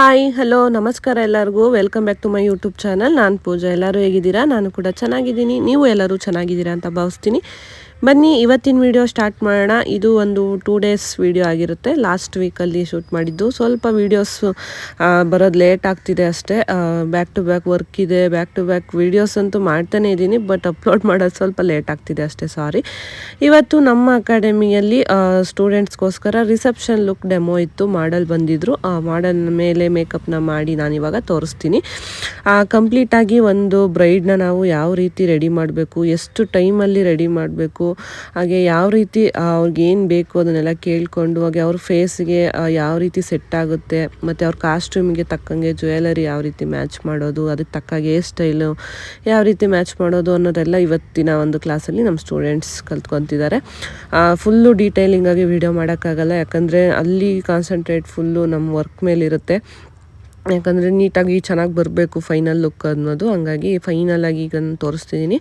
Hi hello ನಮಸ್ಕಾರ ಎಲ್ಲರಿಗೂ. Welcome back to my YouTube channel ನಾನು ಪೂಜಾ. ಎಲ್ಲರೂ ಹೇಗಿದ್ದೀರಾ? ನಾನು ಕೂಡ ಚೆನ್ನಾಗಿದ್ದೀನಿ. ನೀವು ಎಲ್ಲರೂ ಚೆನ್ನಾಗಿದ್ದೀರಾ ಅಂತ ಭಾವಿಸ್ತೀನಿ. ಬನ್ನಿ, ಇವತ್ತಿನ ವಿಡಿಯೋ ಸ್ಟಾರ್ಟ್ ಮಾಡೋಣ. ಇದು ಒಂದು ಟೂ ಡೇಸ್ ವಿಡಿಯೋ ಆಗಿರುತ್ತೆ. ಲಾಸ್ಟ್ ವೀಕಲ್ಲಿ ಶೂಟ್ ಮಾಡಿದ್ದು. ಸ್ವಲ್ಪ ವೀಡಿಯೋಸ್ ಬರೋದು ಲೇಟ್ ಆಗ್ತಿದೆ ಅಷ್ಟೇ. ಬ್ಯಾಕ್ ಟು ಬ್ಯಾಕ್ ವರ್ಕ್ ಇದೆ. ಬ್ಯಾಕ್ ಟು ಬ್ಯಾಕ್ ವೀಡಿಯೋಸ್ ಅಂತೂ ಮಾಡ್ತಾನೇ ಇದ್ದೀನಿ ಬಟ್ ಅಪ್ಲೋಡ್ ಮಾಡೋದು ಸ್ವಲ್ಪ ಲೇಟ್ ಆಗ್ತಿದೆ ಅಷ್ಟೇ ಸಾರಿ ಇವತ್ತು ನಮ್ಮ ಅಕಾಡೆಮಿಯಲ್ಲಿ ಸ್ಟೂಡೆಂಟ್ಸ್ಗೋಸ್ಕರ ರಿಸೆಪ್ಷನ್ ಲುಕ್ ಡೆಮೋ ಇತ್ತು ಮಾಡಲ್ ಬಂದಿದ್ದರು ಆ ಮಾಡಲ್ ಮೇಲೆ ಮೇಕಪ್ನ ಮಾಡಿ ನಾನು ಇವಾಗ ತೋರಿಸ್ತೀನಿ. ಕಂಪ್ಲೀಟಾಗಿ ಒಂದು ಬ್ರೈಡ್ನ ನಾವು ಯಾವ ರೀತಿ ರೆಡಿ ಮಾಡಬೇಕು, ಎಷ್ಟು ಟೈಮಲ್ಲಿ ರೆಡಿ ಮಾಡಬೇಕು ಹಾಗೆ ಯಾವ ರೀತಿ ಅವ್ರಿಗೆ ಏನು ಬೇಕು ಅದನ್ನೆಲ್ಲ ಕೇಳಿಕೊಂಡು ಹಾಗೆ ಅವ್ರ ಫೇಸ್ಗೆ ಯಾವ ರೀತಿ ಸೆಟ್ ಆಗುತ್ತೆ, ಮತ್ತು ಅವ್ರ ಕಾಸ್ಟ್ಯೂಮ್ಗೆ ತಕ್ಕಂಗೆ ಜ್ಯುವೆಲರಿ ಯಾವ ರೀತಿ ಮ್ಯಾಚ್ ಮಾಡೋದು ಅದಕ್ಕೆ ತಕ್ಕಾಗೆ ಹೇರ್ ಸ್ಟೈಲು ಯಾವ ರೀತಿ ಮ್ಯಾಚ್ ಮಾಡೋದು ಅನ್ನೋದೆಲ್ಲ ಇವತ್ತಿನ ಒಂದು ಕ್ಲಾಸಲ್ಲಿ ನಮ್ಮ ಸ್ಟೂಡೆಂಟ್ಸ್ ಕಲ್ತ್ಕೊತಿದ್ದಾರೆ ಫುಲ್ಲು ಡೀಟೇಲಿಂಗಾಗಿ ವಿಡಿಯೋ ಮಾಡೋಕ್ಕಾಗಲ್ಲ, ಯಾಕಂದರೆ ಅಲ್ಲಿ ಕಾನ್ಸಂಟ್ರೇಟ್ ಫುಲ್ಲು ನಮ್ಮ ವರ್ಕ್ ಮೇಲಿರುತ್ತೆ. ಯಾಕಂದರೆ ನೀಟಾಗಿ ಚೆನ್ನಾಗಿ ಬರಬೇಕು ಫೈನಲ್ ಲುಕ್ ಅನ್ನೋದು. ಹಂಗಾಗಿ ಫೈನಲ್ ಆಗಿ ಈಗ ನಾನು ತೋರಿಸ್ತಿದ್ದೀನಿ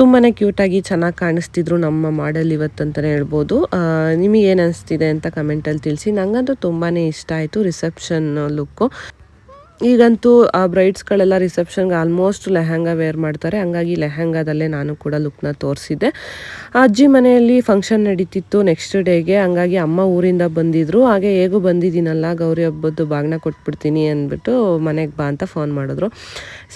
ತುಂಬಾ ಕ್ಯೂಟಾಗಿ ಚೆನ್ನಾಗಿ ಕಾಣಿಸ್ತಿದ್ರು ನಮ್ಮ ಮಾಡಲ್ ಇವತ್ತಂತಲೇ ಹೇಳ್ಬೋದು. ನಿಮಗೆ ಏನು ಅನಿಸ್ತಿದೆ ಅಂತ ಕಮೆಂಟಲ್ಲಿ ತಿಳಿಸಿ. ನನಗಂತೂ ತುಂಬಾ ಇಷ್ಟ ಆಯಿತು ರಿಸೆಪ್ಷನ್ ಲುಕ್ಕು ಈಗಂತೂ ಆ ಬ್ರೈಡ್ಸ್ಗಳೆಲ್ಲ ರಿಸೆಪ್ಷನ್ಗೆ ಆಲ್ಮೋಸ್ಟ್ ಲೆಹಂಗಾ ವೇರ್ ಮಾಡ್ತಾರೆ. ಹಂಗಾಗಿ ಲೆಹಂಗಾದಲ್ಲೇ ನಾನು ಕೂಡ ಲುಕ್ನ ತೋರಿಸಿದ್ದೆ. ಅಜ್ಜಿ ಮನೆಯಲ್ಲಿ ಫಂಕ್ಷನ್ ನಡೀತಿತ್ತು ನೆಕ್ಸ್ಟ್ ಡೇಗೆ. ಹಂಗಾಗಿ ಅಮ್ಮ ಊರಿಂದ ಬಂದಿದ್ರು. ಹಾಗೆ ಹೇಗೂ ಬಂದಿದ್ದೀನಲ್ಲ, ಗೌರಿ ಹಬ್ಬದ್ದು ಬಾಗ್ನ ಕೊಟ್ಬಿಡ್ತೀನಿ ಅಂದ್ಬಿಟ್ಟು ಮನೆಗೆ ಬಾ ಅಂತ ಫೋನ್ ಮಾಡಿದ್ರು.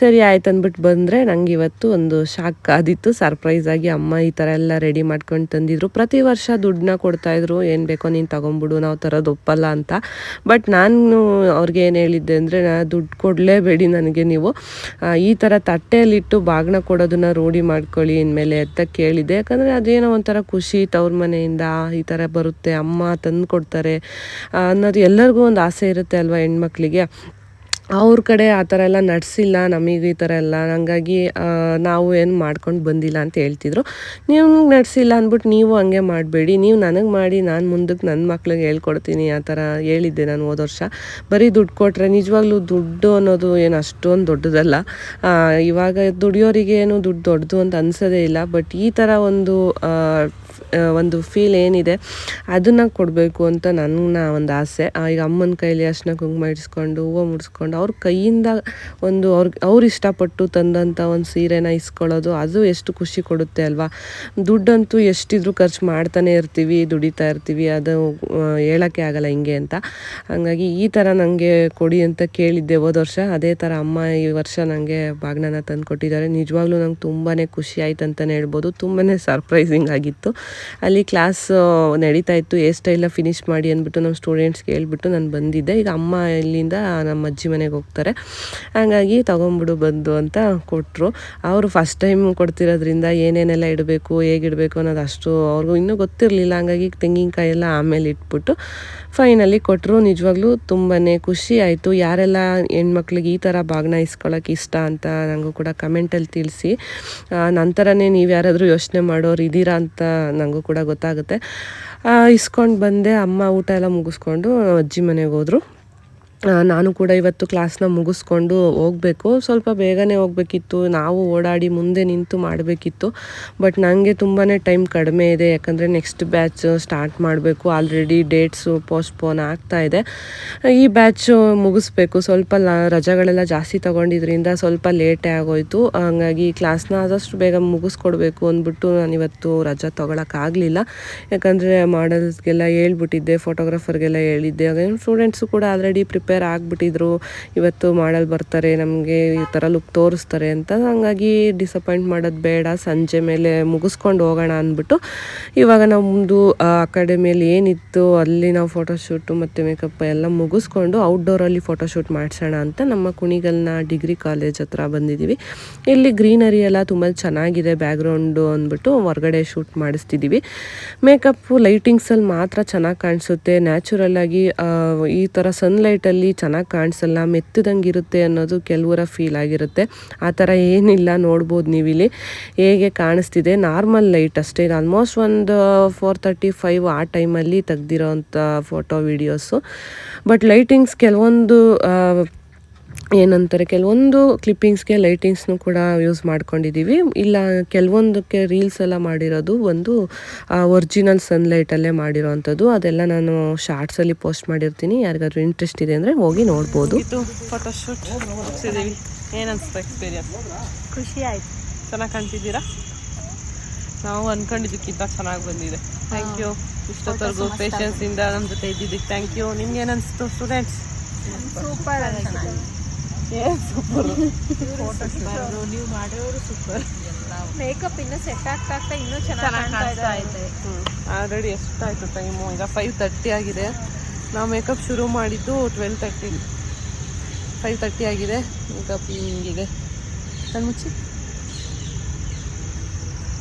ಸರಿ, ಆಯ್ತು ಅಂದ್ಬಿಟ್ಟು ಬಂದರೆ ನಂಗೆ ಇವತ್ತು ಒಂದು ಶಾಕ್ ಆದಿತ್ತು. ಸರ್ಪ್ರೈಸ್ ಆಗಿ ಅಮ್ಮ ಈ ಥರ ಎಲ್ಲ ರೆಡಿ ಮಾಡ್ಕೊಂಡು ತಂದಿದ್ರು. ಪ್ರತಿ ವರ್ಷ ದುಡ್ಡನ್ನ ಕೊಡ್ತಾಯಿದ್ರು ಏನು ಬೇಕೋ ನೀನು ತೊಗೊಂಬಿಡು ನಾವು ತರೋದು ಒಪ್ಪಲ್ಲ ಅಂತ. ಬಟ್ ನಾನು ಅವ್ರಿಗೆ ಏನು ಹೇಳಿದ್ದೆ ಅಂದರೆ ನಾ ದುಡ್ಡು ಕೊಡಲೇಬೇಡಿ ನನಗೆ ನೀವು. ಈ ಥರ ತಟ್ಟೆಯಲ್ಲಿಟ್ಟು ಬಾಗಿನ ಕೊಡೋದನ್ನ ರೂಢಿ ಮಾಡ್ಕೊಳ್ಳಿ ಇನ್ಮೇಲೆ ಅಂತ ಕೇಳಿದೆ. ಯಾಕಂದರೆ ಅದೇನೋ ಒಂಥರ ಖುಷಿ, ತವ್ರ ಮನೆಯಿಂದ ಈ ಥರ ಬರುತ್ತೆ, ಅಮ್ಮ ತಂದು ಕೊಡ್ತಾರೆ ಅನ್ನೋದು ಎಲ್ಲರಿಗೂ ಒಂದು ಆಸೆ ಇರುತ್ತೆ ಅಲ್ವಾ ಹೆಣ್ಮಕ್ಳಿಗೆ. ಅವ್ರ ಕಡೆ ಆ ಥರ ಎಲ್ಲ ನಡೆಸಿಲ್ಲ, ನಮಗೆ ಈ ಥರ ಎಲ್ಲ. ಹಂಗಾಗಿ ನಾವು ಏನು ಮಾಡ್ಕೊಂಡು ಬಂದಿಲ್ಲ ಅಂತ ಹೇಳ್ತಿದ್ರು. ನೀವು ನಡೆಸಿಲ್ಲ ಅಂದ್ಬಿಟ್ಟು ನೀವು ಹಂಗೆ ಮಾಡಬೇಡಿ. ನೀವು ನನಗೆ ಮಾಡಿ, ನಾನು ಮುಂದಕ್ಕೆ ನನ್ನ ಮಕ್ಳಿಗೆ ಹೇಳ್ಕೊಡ್ತೀನಿ ಆ ಥರ ಹೇಳಿದ್ದೆ ನಾನು ಹೋದ ವರ್ಷ. ಬರೀ ದುಡ್ಡು ಕೊಟ್ಟರೆ ನಿಜವಾಗ್ಲೂ ದುಡ್ಡು ಅನ್ನೋದು ಏನು ಅಷ್ಟೊಂದು ದೊಡ್ಡದಲ್ಲ. ಇವಾಗ ದುಡಿಯೋರಿಗೆ ಏನು ದುಡ್ಡು ದೊಡ್ಡದು ಅಂತ ಅನ್ಸೋದೇ ಇಲ್ಲ. ಬಟ್ ಈ ಥರ ಒಂದು ಒಂದು ಫೀಲ್ ಏನಿದೆ, ಅದನ್ನು ಕೊಡಬೇಕು ಅಂತ ನನ್ನ ಒಂದು ಆಸೆ. ಈಗ ಅಮ್ಮನ ಕೈಯಲ್ಲಿ ಅರ್ಶಿನ ಕುಂಕುಮ ಇಡಿಸ್ಕೊಂಡು, ಹೂವು ಮುಡಿಸ್ಕೊಂಡು, ಅವ್ರ ಕೈಯಿಂದ ಒಂದು ಅವ್ರಿಗೆ ಅವ್ರು ಇಷ್ಟಪಟ್ಟು ತಂದಂಥ ಒಂದು ಸೀರೆನ ಇಸ್ಕೊಳ್ಳೋದು, ಅದು ಎಷ್ಟು ಖುಷಿ ಕೊಡುತ್ತೆ ಅಲ್ವಾ? ದುಡ್ಡಂತೂ ಎಷ್ಟಿದ್ರು ಖರ್ಚು ಮಾಡ್ತಾನೆ ಇರ್ತೀವಿ, ದುಡಿತಾ ಇರ್ತೀವಿ, ಅದು ಹೇಳೋಕ್ಕೆ ಆಗಲ್ಲ ಹಿಂಗೆ ಅಂತ. ಹಾಗಾಗಿ ಈ ಥರ ನನಗೆ ಕೊಡಿ ಅಂತ ಕೇಳಿದ್ದೆ ಹೋದ ವರ್ಷ. ಅದೇ ಥರ ಅಮ್ಮ ಈ ವರ್ಷ ನನಗೆ ಬಾಗ್ನನ ತಂದು ಕೊಟ್ಟಿದ್ದಾರೆ ನಿಜವಾಗ್ಲೂ ನಂಗೆ ತುಂಬಾ ಖುಷಿ ಆಯ್ತು ಅಂತಲೇ ಹೇಳ್ಬೋದು. ತುಂಬಾ ಸರ್ಪ್ರೈಸಿಂಗ್ ಆಗಿತ್ತು. ಅಲ್ಲಿ ಕ್ಲಾಸ್ ನಡೀತಾ ಇತ್ತು, ಏ ಸ್ಟೈಲ ಫಿನಿಶ್ ಮಾಡಿ ಅಂದ್ಬಿಟ್ಟು ನಮ್ಮ ಸ್ಟೂಡೆಂಟ್ಸ್ಗೆ ಹೇಳ್ಬಿಟ್ಟು ನಾನು ಬಂದಿದ್ದೆ. ಈಗ ಅಮ್ಮ ಇಲ್ಲಿಂದ ನಮ್ಮ ಅಜ್ಜಿ ಮನೆಗೆ ಹೋಗ್ತಾರೆ. ಹಾಗಾಗಿ ತೊಗೊಂಬಿಡು ಬಂದು ಅಂತ ಕೊಟ್ಟರು ಅವರು ಫಸ್ಟ್ ಟೈಮ್ ಕೊಡ್ತಿರೋದ್ರಿಂದ ಏನೇನೆಲ್ಲ ಇಡಬೇಕು ಹೇಗಿಡಬೇಕು ಅನ್ನೋದು ಅಷ್ಟು ಅವ್ರಿಗೂ ಇನ್ನೂ ಗೊತ್ತಿರಲಿಲ್ಲ. ಹಂಗಾಗಿ ತೆಂಗಿನಕಾಯಿ ಎಲ್ಲ ಆಮೇಲೆ ಇಟ್ಬಿಟ್ಟು ಫೈನಲಿ ಕೊಟ್ಟರು ನಿಜವಾಗ್ಲೂ ತುಂಬಾ ಖುಷಿ ಆಯಿತು. ಯಾರೆಲ್ಲ ಹೆಣ್ಮಕ್ಳಿಗೆ ಈ ಥರ ಬಾಗ್ನ ಇಸ್ಕೊಳ್ಳೋಕೆ ಇಷ್ಟ ಅಂತ ನನಗೂ ಕೂಡ ಕಮೆಂಟಲ್ಲಿ ತಿಳಿಸಿ. ನಂತರನೇ ನೀವು ಯಾರಾದರೂ ಯೋಚನೆ ಮಾಡೋರು ಇದ್ದೀರಾ ಅಂತ ನನಗೂ ಕೂಡ ಗೊತ್ತಾಗುತ್ತೆ. ಇಸ್ಕೊಂಡು ಬಂದೆ ಅಮ್ಮ ಊಟ ಎಲ್ಲ ಮುಗಿಸ್ಕೊಂಡು ಅಜ್ಜಿ ಮನೆಗೆ ಹೋದರು. ನಾನು ಕೂಡ ಇವತ್ತು ಕ್ಲಾಸ್ನ ಮುಗಿಸ್ಕೊಂಡು ಹೋಗಬೇಕು. ಸ್ವಲ್ಪ ಬೇಗನೆ ಹೋಗಬೇಕಿತ್ತು. ನಾವು ಓಡಾಡಿ ಮುಂದೆ ನಿಂತು ಮಾಡಬೇಕಿತ್ತು. ಬಟ್ ನನಗೆ ತುಂಬಾ ಟೈಮ್ ಕಡಿಮೆ ಇದೆ. ಯಾಕಂದರೆ ನೆಕ್ಸ್ಟ್ ಬ್ಯಾಚ್ ಸ್ಟಾರ್ಟ್ ಮಾಡಬೇಕು. ಆಲ್ರೆಡಿ ಡೇಟ್ಸು ಪೋಸ್ಟ್ಪೋನ್ ಆಗ್ತಾ ಇದೆ. ಈ ಬ್ಯಾಚು ಮುಗಿಸ್ಬೇಕು. ಸ್ವಲ್ಪ ರಜೆಗಳೆಲ್ಲ ಜಾಸ್ತಿ ತೊಗೊಂಡಿದ್ರಿಂದ ಸ್ವಲ್ಪ ಲೇಟೇ ಆಗೋಯ್ತು. ಹಂಗಾಗಿ ಕ್ಲಾಸ್ನ ಆದಷ್ಟು ಬೇಗ ಮುಗಿಸ್ಕೊಡ್ಬೇಕು ಅಂದ್ಬಿಟ್ಟು ನಾನು ಇವತ್ತು ರಜಾ ತೊಗೊಳಕ್ಕಾಗಲಿಲ್ಲ ಯಾಕಂದರೆ ಮಾಡಲ್ಸ್ಗೆಲ್ಲ ಹೇಳ್ಬಿಟ್ಟಿದ್ದೆ ಫೋಟೋಗ್ರಾಫರ್ಗೆಲ್ಲ ಹೇಳಿದ್ದೆ. ಹಾಗೆ ಸ್ಟೂಡೆಂಟ್ಸು ಕೂಡ ಆಲ್ರೆಡಿ ಪ್ರಿಪೇರ್ ಪ್ರಿಪೇರ್ ಆಗಿಬಿಟ್ಟಿದ್ರು. ಇವತ್ತು ಮಾಡಲ್ ಬರ್ತಾರೆ, ನಮಗೆ ಈ ಥರ ಲುಕ್ ತೋರಿಸ್ತಾರೆ ಅಂತ. ಹಂಗಾಗಿ ಡಿಸಪಾಯಿಂಟ್ ಮಾಡೋದು ಬೇಡ, ಸಂಜೆ ಮೇಲೆ ಮುಗಿಸ್ಕೊಂಡು ಹೋಗೋಣ ಅಂದ್ಬಿಟ್ಟು ಇವಾಗ ನಮ್ಮದು ಅಕಾಡೆಮಿಯಲ್ಲಿ ಏನಿತ್ತು, ಅಲ್ಲಿ ನಾವು ಫೋಟೋಶೂಟು ಮತ್ತು ಮೇಕಪ್ ಎಲ್ಲ ಮುಗಿಸ್ಕೊಂಡು ಔಟ್ಡೋರಲ್ಲಿ ಫೋಟೋಶೂಟ್ ಮಾಡಿಸೋಣ ಅಂತ ನಮ್ಮ ಕುಣಿಗಲ್ನ ಡಿಗ್ರಿ ಕಾಲೇಜ್ ಹತ್ರ ಬಂದಿದ್ದೀವಿ ಇಲ್ಲಿ ಗ್ರೀನರಿ ಎಲ್ಲ ತುಂಬ ಚೆನ್ನಾಗಿದೆ ಬ್ಯಾಕ್ಗ್ರೌಂಡು ಅಂದ್ಬಿಟ್ಟು ಹೊರಗಡೆ ಶೂಟ್ ಮಾಡಿಸ್ತಿದ್ದೀವಿ ಮೇಕಪ್ಪು ಲೈಟಿಂಗ್ಸಲ್ಲಿ ಮಾತ್ರ ಚೆನ್ನಾಗಿ ಕಾಣಿಸುತ್ತೆ. ನ್ಯಾಚುರಲ್ ಆಗಿ ಈ ಥರ ಸನ್ಲೈಟಲ್ಲಿ ಚೆನ್ನಾಗಿ ಕಾಣಿಸಲ್ಲ ಮೆತ್ತದಂಗೆ ಇರುತ್ತೆ ಅನ್ನೋದು ಕೆಲವರ ಫೀಲ್ ಆಗಿರುತ್ತೆ. ಆ ಥರ ಏನಿಲ್ಲ, ನೋಡ್ಬೋದು ನೀವು ಇಲ್ಲಿ ಹೇಗೆ ಕಾಣಿಸ್ತಿದೆ? ನಾರ್ಮಲ್ ಲೈಟ್ ಅಷ್ಟೇ. ಆಲ್ಮೋಸ್ಟ್ ಒಂದು ಫೋರ್ ತರ್ಟಿ ಫೈವ್ ಆ ಟೈಮಲ್ಲಿ ತೆಗ್ದಿರೋ ಅಂಥ ಫೋಟೋ ವೀಡಿಯೋಸು ಬಟ್ ಲೈಟಿಂಗ್ಸ್ ಕೆಲವೊಂದು ಏನಂತಾರೆ ಕೆಲವೊಂದು ಕ್ಲಿಪ್ಪಿಂಗ್ಸ್ಗೆ ಲೈಟಿಂಗ್ಸ್ನು ಕೂಡ ಯೂಸ್ ಮಾಡ್ಕೊಂಡಿದ್ದೀವಿ ಇಲ್ಲ ಕೆಲವೊಂದಕ್ಕೆ ರೀಲ್ಸ್ ಎಲ್ಲ ಮಾಡಿರೋದು ಒಂದು ಒರಿಜಿನಲ್ ಸನ್ಲೈಟಲ್ಲೇ ಮಾಡಿರೋವಂಥದ್ದು ಅದೆಲ್ಲ ನಾನು ಶಾರ್ಟ್ಸಲ್ಲಿ ಪೋಸ್ಟ್ ಮಾಡಿರ್ತೀನಿ. ಯಾರಿಗಾದ್ರೂ ಇಂಟ್ರೆಸ್ಟ್ ಇದೆ ಅಂದರೆ ಹೋಗಿ ನೋಡ್ಬೋದು. ಇದು ಫೋಟೋಶೂಟ್ ಮುಗಿಸಿದ್ದೀವಿ ಏನು ಅನಿಸ್ತು ಎಕ್ಸ್ಪೀರಿಯನ್ಸ್ ಖುಷಿ ಆಯ್ತು. ಚೆನ್ನಾಗಿ ಕಾಣ್ತಿದ್ದೀರಾ? ನಾವು ಅಂದ್ಕೊಂಡಿದ್ದಕ್ಕಿಂತ ಚೆನ್ನಾಗಿ ಬಂದಿದೆ. ಥ್ಯಾಂಕ್ ಯು ಇಷ್ಟೊತ್ತವರೆಗೂ ಪೇಷನ್ಸಿಂದ ನಮ್ಮ ಜೊತೆ ಇದ್ದಿದ್ದಕ್ಕೆ ಥ್ಯಾಂಕ್ ಯು ನಿಮ್ಗೆ ಏನು ಅನಿಸ್ತು ಸ್ಟೂಡೆಂಟ್ಸ್ ಸೂಪರ್ ಸೂಪರ್. ನೀವು ಮಾಡಿರೋರು ಸೂಪರ್. ಮೇಕಪ್ ಇನ್ನೂ ಸೆಟ್ ಆಗ್ತಾ ಆಗ್ತಾ ಇನ್ನೂ ಚೆನ್ನಾಗಿ ಕಾಣ್ತಾ ಇದೆ. ಆಲ್ರೆಡಿ ಎಷ್ಟಾಯಿತು ಟೈಮು ಈಗ ಫೈವ್ ತರ್ಟಿ ಆಗಿದೆ. ನಾವು ಮೇಕಪ್ ಶುರು ಮಾಡಿದ್ದು ಟ್ವೆಲ್ ತರ್ಟಿ ಫೈವ್ ತರ್ಟಿ ಆಗಿದೆ. ಮೇಕಪ್ ಹಿಂಗಿದೆ ಕಣ್ಮುಚ್ಚಿ.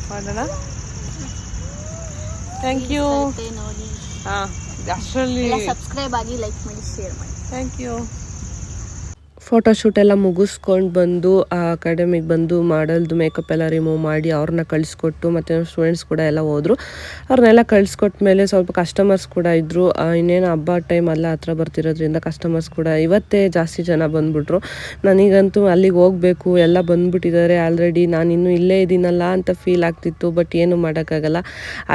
ಮಾಡೋಣ? ಥ್ಯಾಂಕ್ ಯು ಹಾಂ ಅಷ್ಟರಲ್ಲಿ ಸಬ್ಸ್ಕ್ರೈಬ್ ಆಗಿ ಲೈಕ್ ಮಾಡಿ ಶೇರ್ ಮಾಡಿ. ಥ್ಯಾಂಕ್ ಯು ಫೋಟೋಶೂಟ್ ಎಲ್ಲ ಮುಗಿಸ್ಕೊಂಡು ಬಂದು, ಆ ಅಕಾಡೆಮಿಗೆ ಬಂದು ಮಾಡಲ್ದು ಮೇಕಪ್ ಎಲ್ಲ ರಿಮೂವ್ ಮಾಡಿ ಅವ್ರನ್ನ ಕಳಿಸ್ಕೊಟ್ಟು ಮತ್ತು ಸ್ಟೂಡೆಂಟ್ಸ್ ಕೂಡ ಎಲ್ಲ ಹೋದರು. ಅವ್ರನ್ನೆಲ್ಲ ಕಳಿಸ್ಕೊಟ್ಟ ಮೇಲೆ ಸ್ವಲ್ಪ ಕಸ್ಟಮರ್ಸ್ ಕೂಡ ಇದ್ದರು ಇನ್ನೇನು ಹಬ್ಬ ಟೈಮ್ ಎಲ್ಲ ಹತ್ರ ಬರ್ತಿರೋದ್ರಿಂದ ಕಸ್ಟಮರ್ಸ್ ಕೂಡ ಇವತ್ತೇ ಜಾಸ್ತಿ ಜನ ಬಂದ್ಬಿಟ್ರು. ನನಗಂತೂ ಅಲ್ಲಿಗೆ ಹೋಗಬೇಕು, ಎಲ್ಲ ಬಂದ್ಬಿಟ್ಟಿದ್ದಾರೆ. ಆಲ್ರೆಡಿ ನಾನು ಇನ್ನೂ ಇಲ್ಲೇ ಇದ್ದೀನಲ್ಲ ಅಂತ ಫೀಲ್ ಆಗ್ತಿತ್ತು ಬಟ್ ಏನು ಮಾಡೋಕ್ಕಾಗಲ್ಲ.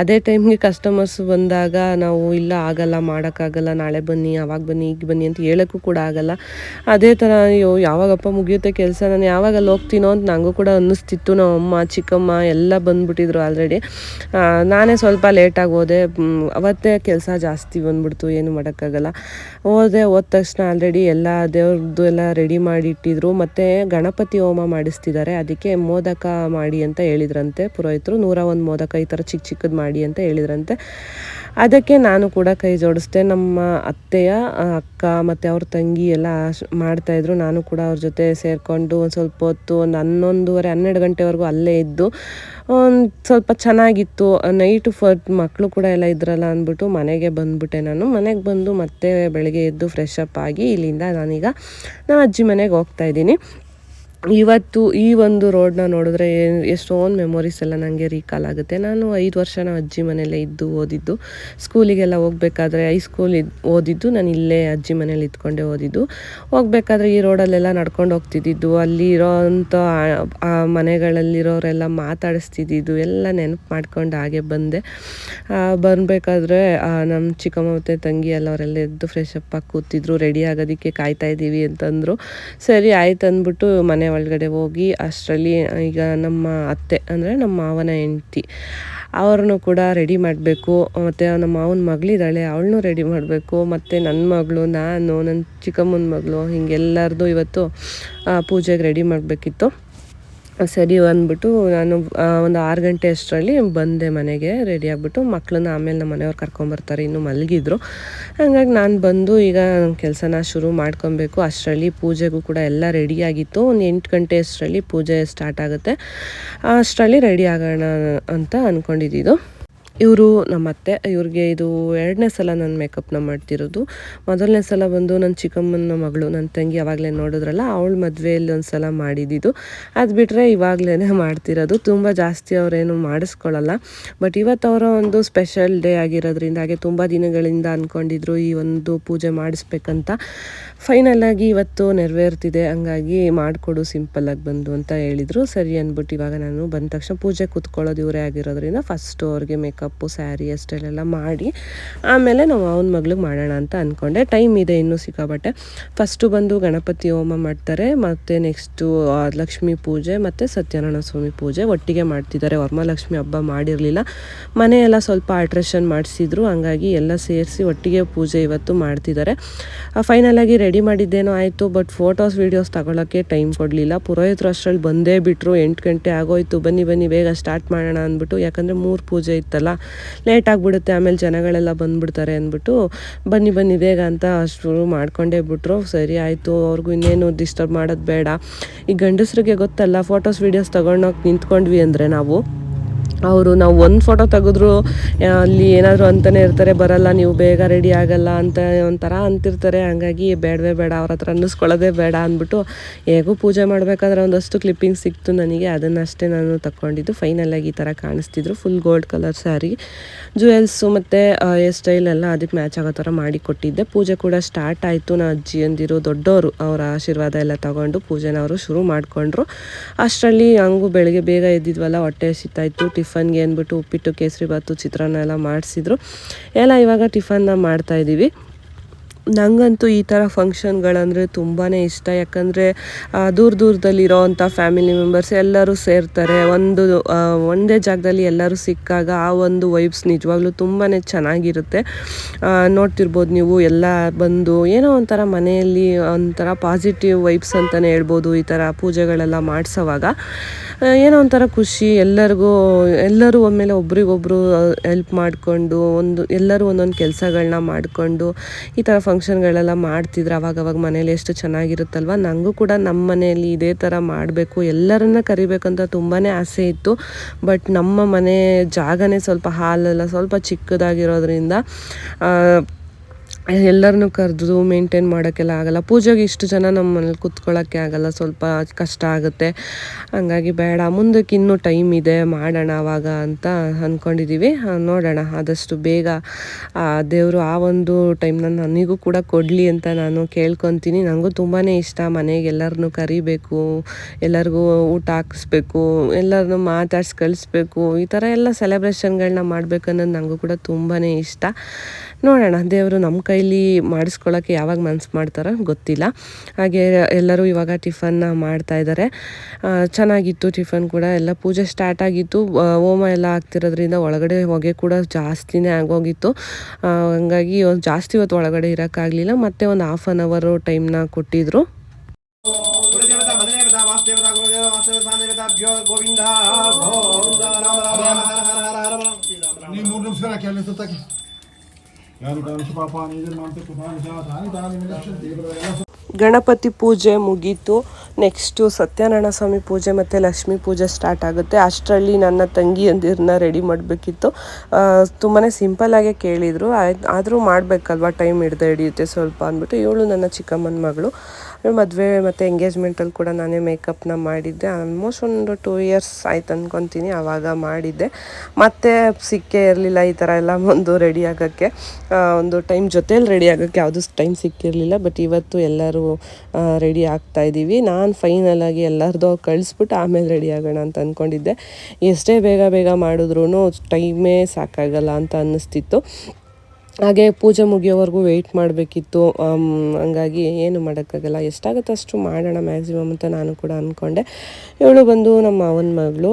ಅದೇ ಟೈಮ್ಗೆ ಕಸ್ಟಮರ್ಸ್ ಬಂದಾಗ ನಾವು, ಇಲ್ಲ, ಆಗಲ್ಲ, ಮಾಡೋಕ್ಕಾಗಲ್ಲ, ನಾಳೆ ಬನ್ನಿ, ಅವಾಗ ಬನ್ನಿ ಈಗ ಬನ್ನಿ ಅಂತ ಹೇಳೋಕ್ಕೂ ಕೂಡ ಆಗಲ್ಲ. ಅದೇ ಥರ ಅಯ್ಯೋ, ಯಾವಾಗಪ್ಪ ಮುಗಿಯುತ್ತೆ ಕೆಲಸ? ನಾನು ಯಾವಾಗ ಅಲ್ಲಿ ಹೋಗ್ತೀನೋ ಅಂತ ನನಗೂ ಕೂಡ ಅನ್ನಿಸ್ತಿತ್ತು. ನಮ್ಮ ಅಮ್ಮ, ಚಿಕ್ಕಮ್ಮ ಎಲ್ಲ ಬಂದುಬಿಟ್ಟಿದ್ರು ಆಲ್ರೆಡಿ ನಾನೇ ಸ್ವಲ್ಪ ಲೇಟಾಗಿ ಹೋದೆ. ಅವತ್ತೇ ಕೆಲಸ ಜಾಸ್ತಿ ಬಂದ್ಬಿಡ್ತು. ಏನು ಮಾಡೋಕ್ಕಾಗಲ್ಲ. ಹೋದೆ, ಹೋದ ತಕ್ಷಣ ಆಲ್ರೆಡಿ ಎಲ್ಲ ದೇವ್ರದ್ದು ಎಲ್ಲ ರೆಡಿ ಮಾಡಿ ಇಟ್ಟಿದ್ರು ಮತ್ತು ಗಣಪತಿ ಹೋಮ ಮಾಡಿಸ್ತಿದ್ದಾರೆ. ಅದಕ್ಕೆ ಮೋದಕ ಮಾಡಿ ಅಂತ ಹೇಳಿದ್ರಂತೆ. ಪುರೋಹಿತರು ನೂರ ಒಂದು ಮೋದಕ ಈ ಥರ ಚಿಕ್ಕ ಚಿಕ್ಕದು ಮಾಡಿ ಅಂತ ಹೇಳಿದ್ರಂತೆ. ಅದಕ್ಕೆ ನಾನು ಕೂಡ ಕೈ ಜೋಡಿಸ್ದೆ. ನಮ್ಮ ಅತ್ತೆಯ ಅಕ್ಕ ಮತ್ತು ಅವ್ರ ತಂಗಿ ಎಲ್ಲ ಮಾಡ್ತಾಯಿದ್ರು ನಾನು ಕೂಡ ಅವ್ರ ಜೊತೆ ಸೇರಿಕೊಂಡು ಒಂದು ಸ್ವಲ್ಪ ಹೊತ್ತು, ಒಂದು ಹನ್ನೊಂದುವರೆ, ಹನ್ನೆರಡು ಗಂಟೆವರೆಗೂ ಅಲ್ಲೇ ಇದ್ದು, ಒಂದು ಸ್ವಲ್ಪ ಚೆನ್ನಾಗಿತ್ತು. ನೈಟು ಫ ಮಕ್ಕಳು ಕೂಡ ಎಲ್ಲ ಇದ್ರಲ್ಲ ಅಂದ್ಬಿಟ್ಟು ಮನೆಗೆ ಬಂದುಬಿಟ್ಟೆ ನಾನು. ಮನೆಗೆ ಬಂದು ಮತ್ತೆ ಬೆಳಗ್ಗೆ ಎದ್ದು ಫ್ರೆಶ್ ಅಪ್ ಆಗಿ ಇಲ್ಲಿಂದ ನಾನೀಗ ನಮ್ಮ ಅಜ್ಜಿ ಮನೆಗೆ ಹೋಗ್ತಾ ಇದ್ದೀನಿ. ಇವತ್ತು ಈ ಒಂದು ರೋಡ್ನ ನೋಡಿದ್ರೆ ಎಷ್ಟೋನ್ ಮೆಮೊರೀಸ್ ಎಲ್ಲ ನನಗೆ ರೀಕಾಲ್ ಆಗುತ್ತೆ. ನಾನು ಐದು ವರ್ಷ ನಾವು ಅಜ್ಜಿ ಮನೆಯಲ್ಲೇ ಇದ್ದು, ಓದಿದ್ದು. ಸ್ಕೂಲಿಗೆಲ್ಲ ಹೋಗ್ಬೇಕಾದ್ರೆ ಹೈಸ್ಕೂಲ್ ಇದ್, ಓದಿದ್ದು, ನಾನು ಇಲ್ಲೇ ಅಜ್ಜಿ ಮನೇಲಿ ಇದ್ಕೊಂಡೇ ಓದಿದ್ದು. ಹೋಗ್ಬೇಕಾದ್ರೆ ಈ ರೋಡಲ್ಲೆಲ್ಲ ನಡ್ಕೊಂಡು ಹೋಗ್ತಿದ್ದಿದ್ದು ಅಲ್ಲಿ ಇರೋವಂಥ ಮನೆಗಳಲ್ಲಿರೋರೆಲ್ಲ ಮಾತಾಡಿಸ್ತಿದ್ದಿದ್ದು, ಎಲ್ಲ ನೆನಪು ಮಾಡ್ಕೊಂಡು ಹಾಗೆ ಬಂದೆ. ಬರಬೇಕಾದ್ರೆ ನಮ್ಮ ಚಿಕ್ಕಮ್ಮ ತಂಗಿ ಎಲ್ಲ ಅವರೆಲ್ಲ ಎದ್ದು ಫ್ರೆಶ್ ಅಪ್ ಕೂತಿದ್ರು ರೆಡಿ ಆಗೋದಕ್ಕೆ ಕಾಯ್ತಾ ಇದ್ದೀವಿ ಅಂತಂದರು. ಸರಿ, ಆಯ್ತು ಅಂದ್ಬಿಟ್ಟು ಮನೆ ಒಳಗಡೆ ಹೋಗಿ ಅಷ್ಟರಲ್ಲಿ, ಈಗ ನಮ್ಮ ಅತ್ತೆ ಅಂದರೆ ನಮ್ಮ ಮಾವನ ಹೆಂಡ್ತಿ, ಅವ್ರನ್ನೂ ಕೂಡ ರೆಡಿ ಮಾಡಬೇಕು. ಮತ್ತು ನಮ್ಮ ಮಾವನ ಮಗಳಿದ್ದಾಳೆ, ಅವಳನ್ನೂ ರೆಡಿ ಮಾಡಬೇಕು. ಮತ್ತು ನನ್ನ ಮಗಳು, ನಾನು ನನ್ನ ಚಿಕ್ಕಮ್ಮನ ಮಗಳು, ಹಿಂಗೆಲ್ಲರದು ಇವತ್ತು ಪೂಜೆಗೆ ರೆಡಿ ಮಾಡಬೇಕಿತ್ತು. ಸರಿ ಅಂದ್ಬಿಟ್ಟು ನಾನು ಒಂದು ಆರು ಗಂಟೆ ಅಷ್ಟರಲ್ಲಿ ಬಂದೆ ಮನೆಗೆ ರೆಡಿ ಆಗಿಬಿಟ್ಟು ಮಕ್ಕಳನ್ನ ಆಮೇಲೆ ನಮ್ಮ ಮನೆಯವ್ರು ಕರ್ಕೊಂಬರ್ತಾರೆ, ಇನ್ನೂ ಮಲಗಿದ್ರು. ಹಾಗಾಗಿ ನಾನು ಬಂದು ಈಗ ಕೆಲಸನ ಶುರು ಮಾಡ್ಕೊಬೇಕು. ಅಷ್ಟರಲ್ಲಿ ಪೂಜೆಗೂ ಕೂಡ ಎಲ್ಲ ರೆಡಿ ಆಗಿತ್ತು. ಒಂದು ಎಂಟು ಗಂಟೆ ಅಷ್ಟರಲ್ಲಿ ಪೂಜೆ ಸ್ಟಾರ್ಟ್ ಆಗುತ್ತೆ. ಅಷ್ಟರಲ್ಲಿ ರೆಡಿ ಆಗೋಣ ಅಂತ ಅಂದ್ಕೊಂಡಿದ್ದು ಇವರು ನಮ್ಮ ಅತ್ತೆ, ಇವ್ರಿಗೆ ಇದು ಎರಡನೇ ಸಲ ನಾನು ಮೇಕಪ್ನ ಮಾಡ್ತಿರೋದು. ಮೊದಲನೇ ಸಲ ಬಂದು ನನ್ನ ಚಿಕ್ಕಮ್ಮನ ಮಗಳು ನನ್ನ ತಂಗಿ ಅವಾಗಲೇ ನೋಡಿದ್ರಲ್ಲ, ಅವಳ ಮದುವೆಯಲ್ಲಿ ಒಂದು ಸಲ ಮಾಡಿದ್ದು ಅದು ಬಿಟ್ಟರೆ ಇವಾಗಲೇ ಮಾಡ್ತಿರೋದು. ತುಂಬ ಜಾಸ್ತಿ ಅವರೇನು ಮಾಡಿಸ್ಕೊಳ್ಳಲ್ಲ ಬಟ್ ಇವತ್ತು ಅವರ ಒಂದು ಸ್ಪೆಷಲ್ ಡೇ ಆಗಿರೋದ್ರಿಂದ, ಹಾಗೆ ತುಂಬ ದಿನಗಳಿಂದ ಅಂದ್ಕೊಂಡಿದ್ರು ಈ ಒಂದು ಪೂಜೆ ಮಾಡಿಸ್ಬೇಕಂತ. ಫೈನಲ್ ಆಗಿ ಇವತ್ತು ನೆರವೇರ್ತಿದೆ, ಹಂಗಾಗಿ ಮಾಡಿಕೊಡು ಸಿಂಪಲ್ಲಾಗಿ ಬಂದು ಅಂತ ಹೇಳಿದರು. ಸರಿ ಅಂದ್ಬಿಟ್ಟು ಇವಾಗ ನಾನು ಬಂದ ತಕ್ಷಣ ಪೂಜೆ ಕೂತ್ಕೊಳ್ಳೋದು ಇವರೇ ಆಗಿರೋದ್ರಿಂದ ಫಸ್ಟು ಅವ್ರಿಗೆ ಮೇಕಪ್ಪು ಸ್ಯಾರಿ ಅಷ್ಟೆಲ್ಲ ಮಾಡಿ, ಆಮೇಲೆ ನಾವು ಅವನ ಮಗಳಿಗೆ ಮಾಡೋಣ ಅಂತ ಅಂದ್ಕೊಂಡೆ ಟೈಮ್ ಇದೆ ಇನ್ನೂ ಸಿಕ್ಕಾಬಟ್ಟೆ ಫಸ್ಟು ಬಂದು ಗಣಪತಿ ಹೋಮ ಮಾಡ್ತಾರೆ, ಮತ್ತು ನೆಕ್ಸ್ಟು ಲಕ್ಷ್ಮೀ ಪೂಜೆ, ಮತ್ತು ಸತ್ಯನಾರಾಯಣ ಸ್ವಾಮಿ ಪೂಜೆ. ಒಟ್ಟಿಗೆ ಮಾಡ್ತಿದ್ದಾರೆ. ವರಮಹಾಲಕ್ಷ್ಮಿ ಹಬ್ಬ ಮಾಡಿರಲಿಲ್ಲ. ಮನೆಯೆಲ್ಲ ಸ್ವಲ್ಪ ಆಲ್ಟ್ರೇಷನ್ ಮಾಡಿಸಿದ್ರು. ಹಂಗಾಗಿ ಎಲ್ಲ ಸೇರಿಸಿ ಒಟ್ಟಿಗೆ ಪೂಜೆ ಇವತ್ತು ಮಾಡ್ತಿದ್ದಾರೆ. ಫೈನಲ್ ಆಗಿ ರೆಡಿ ಮಾಡಿದ್ದೇನೋ ಆಯಿತು ಬಟ್ ಫೋಟೋಸ್ ವೀಡಿಯೋಸ್ ತಗೊಳ್ಳೋಕ್ಕೆ ಟೈಮ್ ಕೊಡಲಿಲ್ಲ. ಪುರೋಹಿತರು ಅಷ್ಟರಲ್ಲಿ ಬಂದೇ ಬಿಟ್ಟರು ಎಂಟು ಗಂಟೆ ಆಗೋಯ್ತು, ಬನ್ನಿ ಬನ್ನಿ, ಬೇಗ ಸ್ಟಾರ್ಟ್ ಮಾಡೋಣ ಅಂದ್ಬಿಟ್ಟು, ಯಾಕಂದರೆ ಮೂರು ಪೂಜೆ ಇತ್ತಲ್ಲ ಲೇಟ್ ಆಗಿಬಿಡುತ್ತೆ, ಆಮೇಲೆ ಜನಗಳೆಲ್ಲ ಬಂದುಬಿಡ್ತಾರೆ ಅಂದ್ಬಿಟ್ಟು, ಬನ್ನಿ ಬನ್ನಿ, ಬೇಗ ಅಂತ ಅಷ್ಟು ಮಾಡ್ಕೊಂಡೇ ಬಿಟ್ರು. ಸರಿ, ಆಯಿತು, ಅವ್ರಿಗೂ ಇನ್ನೇನು ಡಿಸ್ಟರ್ಬ್ ಮಾಡೋದು ಬೇಡ. ಈ ಗಂಡಸರಿಗೆ ಗೊತ್ತಲ್ಲ ಫೋಟೋಸ್ ವೀಡಿಯೋಸ್ ತೊಗೊಂಡೋಗಿ ನಿಂತ್ಕೊಂಡ್ವಿ ಅಂದರೆ ನಾವು ಅವರು ನಾವು ಒಂದು ಫೋಟೋ ತೆಗೆದ್ರು ಅಲ್ಲಿ ಏನಾದರೂ ಅಂತಲೇ ಇರ್ತಾರೆ, ಬರಲ್ಲ, ನೀವು ಬೇಗ ರೆಡಿ ಆಗಲ್ಲ ಅಂತ ಒಂಥರ ಅಂತಿರ್ತಾರೆ. ಹಂಗಾಗಿ ಬೇಡವೇ ಬೇಡ, ಅವ್ರ ಹತ್ರ ಅನ್ನಿಸ್ಕೊಳ್ಳೋದೇ ಬೇಡ ಅಂದ್ಬಿಟ್ಟು ಹೇಗೂ ಪೂಜೆ ಮಾಡಬೇಕಾದ್ರೆ ಒಂದಷ್ಟು ಕ್ಲಿಪ್ಪಿಂಗ್ ಸಿಕ್ತು ನನಗೆ. ಅದನ್ನಷ್ಟೇ ನಾನು ತಗೊಂಡಿದ್ದು ಫೈನಲಾಗಿ ಈ ಥರ ಕಾಣಿಸ್ತಿದ್ರು. Full gold colour sari jewels ಮತ್ತು ಹೇರ್ ಸ್ಟೈಲ್ ಎಲ್ಲ ಅದಕ್ಕೆ ಮ್ಯಾಚ್ ಆಗೋ ಥರ ಮಾಡಿ ಕೊಟ್ಟಿದ್ದೆ. ಪೂಜೆ ಕೂಡ ಸ್ಟಾರ್ಟ್ ಆಯಿತು. ನಾ ಅಜ್ಜಿ ಅಂದಿರು ದೊಡ್ಡವರು ಅವರ ಆಶೀರ್ವಾದ ಎಲ್ಲ ತಗೊಂಡು ಪೂಜೆನ ಅವರು ಶುರು ಮಾಡಿಕೊಂಡ್ರು. ಅಷ್ಟರಲ್ಲಿ ಹಂಗೂ ಬೆಳಗ್ಗೆ ಬೇಗ ಎದ್ದಿದ್ವಲ್ಲ, ಹೊಟ್ಟೆ ಹಸಿತಾಯಿತ್ತು ಟಿಫನ್ಗೆ ಅಂದ್ಬಿಟ್ಟು ಉಪ್ಪಿಟ್ಟು, ಕೇಸರಿ ಬಾತು ಚಿತ್ರಾನ್ನ ಎಲ್ಲ ಮಾಡಿಸಿದ್ರು. ಎಲ್ಲ ಇವಾಗ ಟಿಫನ್ನ ಮಾಡ್ತಾಯಿದ್ದೀವಿ ನನಗಂತೂ ಈ ಥರ ಫಂಕ್ಷನ್ಗಳಂದರೆ ತುಂಬಾ ಇಷ್ಟ. ಯಾಕಂದರೆ ದೂರ ದೂರದಲ್ಲಿರೋ ಅಂಥ ಫ್ಯಾಮಿಲಿ ಮೆಂಬರ್ಸ್ ಎಲ್ಲರೂ ಸೇರ್ತಾರೆ. ಒಂದು ಒಂದೇ ಜಾಗದಲ್ಲಿ ಎಲ್ಲರೂ ಸಿಕ್ಕಾಗ ಆ ಒಂದು ವೈಬ್ಸ್ ನಿಜವಾಗ್ಲೂ ತುಂಬಾ ಚೆನ್ನಾಗಿರುತ್ತೆ. ನೋಡ್ತಿರ್ಬೋದು ನೀವು ಎಲ್ಲ ಬಂದು ಏನೋ ಒಂಥರ ಮನೆಯಲ್ಲಿ ಒಂಥರ ಪಾಸಿಟಿವ್ ವೈಬ್ಸ್ ಅಂತಲೇ ಹೇಳ್ಬೋದು ಈ ಥರ ಪೂಜೆಗಳೆಲ್ಲ ಮಾಡಿಸೋವಾಗ. ಏನೋ ಒಂಥರ ಖುಷಿ. ಎಲ್ಲರಿಗೂ, ಎಲ್ಲರೂ ಒಮ್ಮೆಲೆ ಒಬ್ರಿಗೊಬ್ರು ಹೆಲ್ಪ್ ಮಾಡಿಕೊಂಡು, ಒಂದು, ಎಲ್ಲರೂ ಒಂದೊಂದು ಕೆಲಸಗಳನ್ನ ಮಾಡಿಕೊಂಡು, ಈ ಥರ ಫಂಕ್ಷನ್ಗಳೆಲ್ಲ ಮಾಡ್ತಿದ್ರು ಅವಾಗವಾಗ ಅವಾಗ ಮನೇಲಿ ಎಷ್ಟು ಚೆನ್ನಾಗಿರುತ್ತಲ್ವ? ನನಗೂ ಕೂಡ ನಮ್ಮ ಮನೆಯಲ್ಲಿ ಇದೇ ಥರ ಮಾಡಬೇಕು. ಎಲ್ಲರನ್ನ ಕರಿಬೇಕಂತ ತುಂಬಾ ಆಸೆ ಇತ್ತು. ಬಟ್ ನಮ್ಮ ಮನೆ ಜಾಗನೇ ಸ್ವಲ್ಪ ಹಾಲೆಲ್ಲ, ಸ್ವಲ್ಪ ಚಿಕ್ಕದಾಗಿರೋದ್ರಿಂದ ಎಲ್ಲರನ್ನೂ ಕರೆದು ಮೇಂಟೈನ್ ಮಾಡೋಕ್ಕೆಲ್ಲ ಆಗಲ್ಲ. ಪೂಜೆಗೆ ಇಷ್ಟು ಜನ ನಮ್ಮ ಮನೇಲಿ ಕೂತ್ಕೊಳ್ಳೋಕ್ಕೆ ಆಗಲ್ಲ. ಸ್ವಲ್ಪ ಕಷ್ಟ ಆಗುತ್ತೆ. ಹಂಗಾಗಿ ಬೇಡ. ಮುಂದಕ್ಕೆ ಇನ್ನೂ ಟೈಮ್ ಇದೆ. ಮಾಡೋಣ ಆವಾಗ ಅಂತ ಅಂದ್ಕೊಂಡಿದ್ದೀವಿ ನೋಡೋಣ. ಆದಷ್ಟು ಬೇಗ ದೇವರು ಆ ಒಂದು ಟೈಮ್ನ ನನಗೂ ಕೂಡ ಕೊಡಲಿ ಅಂತ ನಾನು ಕೇಳ್ಕೊತೀನಿ. ನನಗೂ ತುಂಬಾ ಇಷ್ಟ. ಮನೆಗೆ ಎಲ್ಲರನ್ನೂ ಕರಿಬೇಕು. ಎಲ್ಲರಿಗೂ ಊಟ ಹಾಕಿಸ್ಬೇಕು. ಎಲ್ಲರನ್ನೂ ಮಾತಾಡ್ಸಿ ಕಳಿಸ್ಬೇಕು. ಈ ಥರ ಎಲ್ಲ ಸೆಲೆಬ್ರೇಷನ್ಗಳನ್ನ ಮಾಡ್ಬೇಕನ್ನೋದು ನನಗೂ ಕೂಡ ತುಂಬಾ ಇಷ್ಟ. ನೋಡೋಣ. ದೇವರು ನಮ್ಮ ಕೈಲಿ ಮಾಡಿಸ್ಕೊಳ್ಳೋಕ್ಕೆ ಯಾವಾಗ ಮನ್ಸು ಮಾಡ್ತಾರೋ ಗೊತ್ತಿಲ್ಲ ಹಾಗೆ ಎಲ್ಲರೂ ಇವಾಗ ಟಿಫನ್ನ ಮಾಡ್ತಾ ಇದ್ದಾರೆ ಚೆನ್ನಾಗಿತ್ತು ಟಿಫನ್ ಕೂಡ ಎಲ್ಲ ಪೂಜೆ ಸ್ಟಾರ್ಟ್ ಆಗಿತ್ತು ಹೋಮ ಎಲ್ಲ ಆಗ್ತಿರೋದ್ರಿಂದ ಒಳಗಡೆ ಹೊಗೆ ಕೂಡ ಜಾಸ್ತಿನೇ ಆಗೋಗಿತ್ತು ಹಂಗಾಗಿ ಒಂದು ಜಾಸ್ತಿ ಹೊತ್ತು ಒಳಗಡೆ ಇರೋಕ್ಕಾಗಲಿಲ್ಲ ಮತ್ತೆ ಒಂದು ಹಾಫ್ ಆನ್ ಅವರು ಟೈಮ್ನ ಕೊಟ್ಟಿದ್ರು ಗೋವಿಂದ ಗಣಪತಿ ಪೂಜೆ ಮುಗೀತು. ನೆಕ್ಸ್ಟು ಸತ್ಯನಾರಾಯಣ ಸ್ವಾಮಿ ಪೂಜೆ ಮತ್ತು ಲಕ್ಷ್ಮೀ ಪೂಜೆ ಸ್ಟಾರ್ಟ್ ಆಗುತ್ತೆ. ಅಷ್ಟರಲ್ಲಿ ನನ್ನ ತಂಗಿ ಅಂದಿರನ್ನ ರೆಡಿ ಮಾಡಬೇಕಿತ್ತು. ತುಂಬಾ ಸಿಂಪಲ್ಲಾಗೆ ಕೇಳಿದರು. ಆದರೂ ಮಾಡಬೇಕಲ್ವಾ? ಟೈಮ್ ಹಿಡ್ದೆ ಹಿಡಿಯುತ್ತೆ ಸ್ವಲ್ಪ ಅಂದ್ಬಿಟ್ಟು ಇವಳು ನನ್ನ ಚಿಕ್ಕಮ್ಮನ ಮಗಳು. ಮದುವೆ ಮತ್ತು ಎಂಗೇಜ್ಮೆಂಟಲ್ಲಿ ಕೂಡ ನಾನೇ ಮೇಕಪ್ನ ಮಾಡಿದ್ದೆ. ಆಲ್ಮೋಸ್ಟ್ ಒಂದು ಟೂ ಇಯರ್ಸ್ ಆಯ್ತು ಅಂದ್ಕೊತೀನಿ ಆವಾಗ ಮಾಡಿದ್ದೆ. ಮತ್ತೆ ಸಿಕ್ಕೇ ಇರಲಿಲ್ಲ ಈ ಥರ ಎಲ್ಲ ಒಂದು ರೆಡಿ ಆಗೋಕ್ಕೆ. ಒಂದು ಟೈಮ್ ಜೊತೆಯಲ್ಲಿ ರೆಡಿ ಆಗೋಕ್ಕೆ ಯಾವುದೂ ಟೈಮ್ ಸಿಕ್ಕಿರಲಿಲ್ಲ ಬಟ್ ಇವತ್ತು ಎಲ್ಲರೂ ರೆಡಿ ಆಗ್ತಾ ಇದ್ದೀವಿ ನಾನು ಫೈನಲಾಗಿ ಎಲ್ಲರದ್ದು ಕಳಿಸ್ಬಿಟ್ಟು ಆಮೇಲೆ ರೆಡಿ ಆಗೋಣ ಅಂತ ಅಂದ್ಕೊಂಡಿದ್ದೆ ಎಷ್ಟೇ ಬೇಗ ಬೇಗ ಮಾಡಿದ್ರೂ ಟೈಮೇ ಸಾಕಾಗಲ್ಲ ಅಂತ ಅನ್ನಿಸ್ತಿತ್ತು. ಹಾಗೆ ಪೂಜೆ ಮುಗಿಯೋವರೆಗೂ ವೆಯ್ಟ್ ಮಾಡಬೇಕಿತ್ತು. ಹಂಗಾಗಿ ಏನು ಮಾಡೋಕ್ಕಾಗಲ್ಲ. ಎಷ್ಟಾಗುತ್ತೆ ಅಷ್ಟು ಮಾಡೋಣ ಮ್ಯಾಕ್ಸಿಮಮ್ ಅಂತ ನಾನು ಕೂಡ ಅಂದ್ಕೊಂಡೆ ಇವಳು ಬಂದು ನಮ್ಮ ಅವನ ಮಗಳು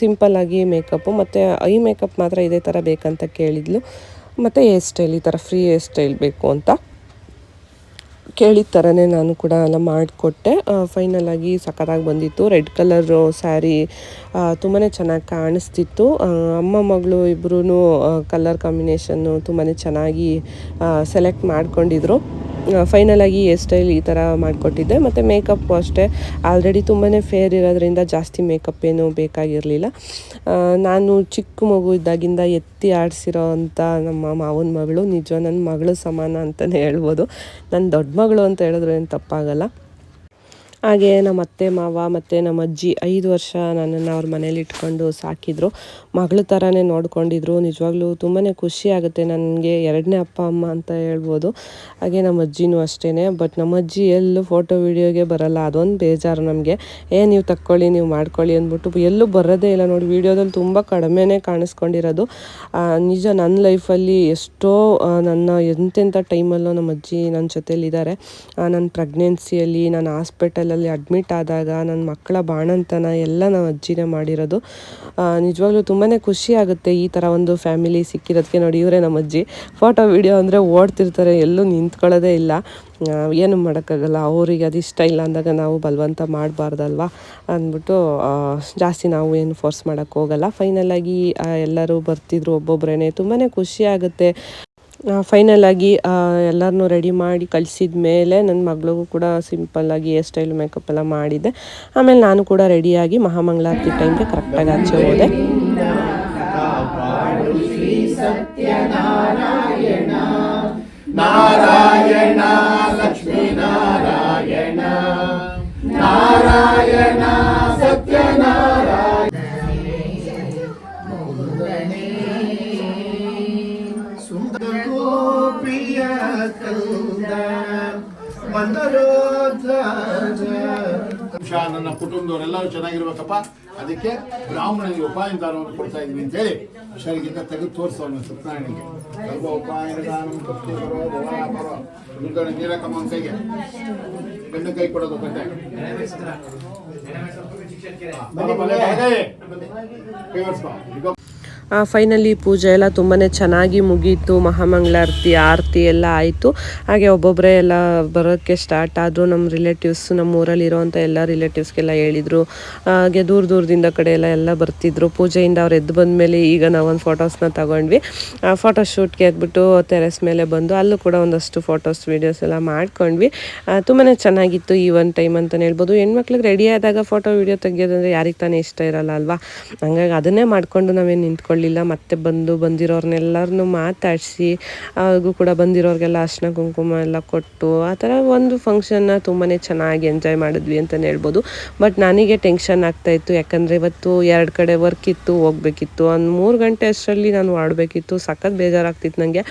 ಸಿಂಪಲ್ಲಾಗಿ ಮೇಕಪ್ಪು ಮತ್ತು ಐ ಮೇಕಪ್ ಮಾತ್ರ ಇದೇ ಥರ ಬೇಕಂತ ಕೇಳಿದ್ಲು. ಮತ್ತು ಹೇರ್ ಸ್ಟೈಲ್ ಈ ಥರ ಫ್ರೀ ಹೇರ್ ಸ್ಟೈಲ್ ಬೇಕು ಅಂತ. ಕೇಳಿದ ಥರನೇ ನಾನು ಕೂಡ ಎಲ್ಲ ಮಾಡಿಕೊಟ್ಟೆ. ಫೈನಲಾಗಿ ಸಖತ್ತಾಗಿ ಬಂದಿತ್ತು. ರೆಡ್ ಕಲರು ಸ್ಯಾರಿ ತುಂಬಾ ಚೆನ್ನಾಗಿ ಕಾಣಿಸ್ತಿತ್ತು. ಅಮ್ಮ ಮಗಳು ಇಬ್ಬರೂ ಕಲರ್ ಕಾಂಬಿನೇಷನ್ನು ತುಂಬಾ ಚೆನ್ನಾಗಿ ಸೆಲೆಕ್ಟ್ ಮಾಡ್ಕೊಂಡಿದ್ರು. ಫೈನಲ್ ಆಗಿ ಹೇರ್ ಸ್ಟೈಲ್ ಈ ಥರ ಮಾಡಿಕೊಟ್ಟಿದ್ದೆ. ಮತ್ತು ಮೇಕಪ್ಪು ಅಷ್ಟೇ. ಆಲ್ರೆಡಿ ತುಂಬಾ ಫೇರ್ ಇರೋದ್ರಿಂದ ಜಾಸ್ತಿ ಮೇಕಪ್ ಏನು ಬೇಕಾಗಿರಲಿಲ್ಲ. ನಾನು ಚಿಕ್ಕ ಮಗು ಇದ್ದಾಗಿಂದ ಎತ್ತಿ ಆಡಿಸಿರೋ ಅಂಥ ನಮ್ಮ ಮಾವನ ಮಗಳು, ನಿಜ ನನ್ನ ಮಗಳು ಸಮಾನ ಅಂತಲೇ ಹೇಳ್ಬೋದು. ನನ್ನ ದೊಡ್ಡ ಮಗಳು ಅಂತ ಹೇಳಿದ್ರೆ ಏನು ತಪ್ಪಾಗಲ್ಲ. ಹಾಗೆ ನಮ್ಮ ಅತ್ತೆ, ಮಾವ ಮತ್ತು ನಮ್ಮ ಅಜ್ಜಿ ಐದು ವರ್ಷ ನನ್ನನ್ನು ಅವ್ರ ಮನೇಲಿ ಇಟ್ಕೊಂಡು ಸಾಕಿದ್ರು. ಮಗಳ ಥರನೇ ನೋಡಿಕೊಂಡಿದ್ರು. ನಿಜವಾಗ್ಲೂ ತುಂಬಾ ಖುಷಿ ಆಗುತ್ತೆ ನನಗೆ ಎರಡನೇ ಅಪ್ಪ, ಅಮ್ಮ ಅಂತ ಹೇಳ್ಬೋದು. ಹಾಗೆ ನಮ್ಮ ಅಜ್ಜಿನೂ ಅಷ್ಟೇ ಬಟ್ ನಮ್ಮ ಅಜ್ಜಿ ಎಲ್ಲೂ ಫೋಟೋ, ವೀಡಿಯೋಗೆ ಬರಲ್ಲ. ಅದೊಂದು ಬೇಜಾರು ನಮಗೆ. ಏ, ನೀವು ತಕ್ಕೊಳ್ಳಿ, ನೀವು ಮಾಡ್ಕೊಳ್ಳಿ ಅಂದ್ಬಿಟ್ಟು ಎಲ್ಲೂ ಬರೋದೇ ಇಲ್ಲ ನೋಡಿ. ವೀಡಿಯೋದಲ್ಲಿ ತುಂಬ ಕಡಿಮೆನೇ ಕಾಣಿಸ್ಕೊಂಡಿರೋದು. ನಿಜ ನನ್ನ ಲೈಫಲ್ಲಿ ಎಷ್ಟೋ ನನ್ನ ಎಂತೆಂಥ ಟೈಮಲ್ಲೂ ನಮ್ಮ ಅಜ್ಜಿ ನನ್ನ ಜೊತೇಲಿದ್ದಾರೆ. ನನ್ನ ಪ್ರೆಗ್ನೆನ್ಸಿಯಲ್ಲಿ, ನಾನು ಹಾಸ್ಪಿಟಲಲ್ಲಿ ಅಡ್ಮಿಟ್ ಆದಾಗ ನನ್ನ ಮಕ್ಕಳ ಬಾಣಂತನ ಎಲ್ಲ ನಮ್ಮ ಅಜ್ಜಿನೇ ಮಾಡಿರೋದು. ನಿಜವಾಗ್ಲೂ ತುಂಬಾ ಖುಷಿ ಆಗುತ್ತೆ ಈ ಥರ ಒಂದು ಫ್ಯಾಮಿಲಿ ಸಿಕ್ಕಿರೋದಕ್ಕೆ ನೋಡಿ. ಇವರೇ ನಮ್ಮ ಅಜ್ಜಿ. ಫೋಟೋ ವೀಡಿಯೋ ಅಂದರೆ ಓಡ್ತಿರ್ತಾರೆ, ಎಲ್ಲೂ ನಿಂತ್ಕೊಳ್ಳೋದೇ ಇಲ್ಲ. ಏನು ಮಾಡೋಕ್ಕಾಗಲ್ಲ. ಅವರಿಗೆ ಅದು ಇಷ್ಟ ಇಲ್ಲ ಅಂದಾಗ ನಾವು ಬಲವಂತ ಮಾಡಬಾರ್ದಲ್ವಾ? ಅಂದ್ಬಿಟ್ಟು ಜಾಸ್ತಿ ನಾವು ಏನು ಫೋರ್ಸ್ ಮಾಡೋಕ್ಕೆ ಹೋಗಲ್ಲ. ಫೈನಲಾಗಿ ಎಲ್ಲರೂ ಬರ್ತಿದ್ರು ಒಬ್ಬೊಬ್ಬರೇ ತುಂಬಾ ಖುಷಿ ಆಗುತ್ತೆ. ಫೈನಲ್ ಆಗಿ ಎಲ್ಲರನ್ನೂ ರೆಡಿ ಮಾಡಿ ಕಳಿಸಿದ ಮೇಲೆ ನನ್ನ ಮಗಳಿಗೂ ಕೂಡ ಸಿಂಪಲ್ಲಾಗಿ ಹೇರ್ ಸ್ಟೈಲ್ ಮೇಕಪ್ ಎಲ್ಲ ಮಾಡಿದ್ದೆ. ಆಮೇಲೆ ನಾನು ಕೂಡ ರೆಡಿಯಾಗಿ ಮಹಾಮಂಗಳಾರತಿ ಟೈಮ್ಗೆ ಕರೆಕ್ಟಾಗಿ ಆಚೆ ಹೋದೆ. ನಾರಾಯಣ ಲಕ್ಷ್ಮೀ ನಾರಾಯಣ ನಾರಾಯಣ. ನನ್ನ ಕುಟುಂಬದವರೆಲ್ಲರೂ ಚೆನ್ನಾಗಿರ್ಬೇಕಪ್ಪ. ಅದಕ್ಕೆ ಬ್ರಾಹ್ಮಣನಿಗೆ ಉಪಾಯ ದಾನವನ್ನು ಕೊಡ್ತಾ ಇದ್ವಿ ಅಂತ ಹೇಳಿ ಶರೀರದಿಂದ ತೆಗೆದು ತೋರಿಸೋಣ ಸತ್ಯನಾರಾಯಣಿಗೆ ಸರ್ವ ಉಪಾಯ ದಾನಂ ಭಕ್ತಿ ಬರೋ ದುರ್ಗಣ ನೀಲಕಮ್ಮ ಕೈಗೆ ಬೆನ್ನು ಕೈ ಕೊಡೋದು ಕತೆ ಬನ್ನಿ, ಫೈನಲಿ ಪೂಜೆ ಎಲ್ಲ ತುಂಬಾ ಚೆನ್ನಾಗಿ ಮುಗೀತು, ಮಹಾಮಂಗಳಾರತಿ, ಆರತಿ ಎಲ್ಲ ಆಯಿತು. ಹಾಗೆ ಒಬ್ಬೊಬ್ಬರೇ ಎಲ್ಲ ಬರೋಕ್ಕೆ ಸ್ಟಾರ್ಟ್ ಆದರು ನಮ್ಮ ರಿಲೇಟಿವ್ಸ್ ನಮ್ಮ ಊರಲ್ಲಿ ಇರೋವಂಥ ಎಲ್ಲ ರಿಲೇಟಿವ್ಸ್ಗೆಲ್ಲ ಹೇಳಿದರು. ಹಾಗೆ ದೂರ ದೂರದಿಂದ ಕಡೆ ಎಲ್ಲ ಎಲ್ಲ ಬರ್ತಿದ್ರು. ಪೂಜೆಯಿಂದ ಅವ್ರು ಎದ್ದು ಬಂದ ಮೇಲೆ ಈಗ ನಾವೊಂದು ಫೋಟೋಸ್ನ ತಗೊಂಡ್ವಿ. ಫೋಟೋ ಶೂಟ್ಗೆ ಎದ್ಬಿಟ್ಟು ಟೆರೆಸ್ ಮೇಲೆ ಬಂದು ಅಲ್ಲೂ ಕೂಡ ಒಂದಷ್ಟು ಫೋಟೋಸ್ ವೀಡಿಯೋಸ್ ಎಲ್ಲ ಮಾಡ್ಕೊಂಡ್ವಿ. ತುಂಬಾ ಚೆನ್ನಾಗಿತ್ತು ಈ ಒಂದು ಟೈಮ್ ಅಂತಲೇ ಹೇಳ್ಬೋದು. ಹೆಣ್ಮಕ್ಳಿಗೆ ರೆಡಿ ಆದಾಗ ಫೋಟೋ ವೀಡಿಯೋ ತೆಗಿಯೋದಂದ್ರೆ ಯಾರಿಗೆ ತಾನೇ ಇಷ್ಟ ಇರಲ್ಲ ಅಲ್ವಾ? ಹಂಗಾಗಿ ಅದನ್ನೇ ಮಾಡಿಕೊಂಡು ನಾವೇನು ನಿಂತ್ಕೊಳ್ಳಿಲ್ಲ ಮತ್ತೆ ಬಂದು ಬಂದಿರೋರ್ನೆಲ್ಲರನ್ನೂ ಮಾತಾಡಿಸಿ, ಅವ್ರಿಗೂ ಕೂಡ ಬಂದಿರೋರಿಗೆಲ್ಲ ಅರ್ಶಿನ ಕುಂಕುಮ ಎಲ್ಲ ಕೊಟ್ಟು, ಆ ಥರ ಒಂದು ಫಂಕ್ಷನ್ನ ತುಂಬಾ ಚೆನ್ನಾಗಿ ಎಂಜಾಯ್ ಮಾಡಿದ್ವಿ ಅಂತಲೇ ಹೇಳ್ಬೋದು. ಬಟ್ ನನಗೆ ಟೆನ್ಷನ್ ಆಗ್ತಾಯಿತ್ತು ಯಾಕಂದರೆ ಇವತ್ತು ಎರಡು ಕಡೆ ವರ್ಕ್ ಇತ್ತು, ಹೋಗ್ಬೇಕಿತ್ತು. ಒಂದು ಮೂರು ಗಂಟೆ ಅಷ್ಟರಲ್ಲಿ ನಾನು ಆಡಬೇಕಿತ್ತು ಸಖತ್ ಬೇಜಾರಾಗ್ತಿತ್ತು ನನಗೆ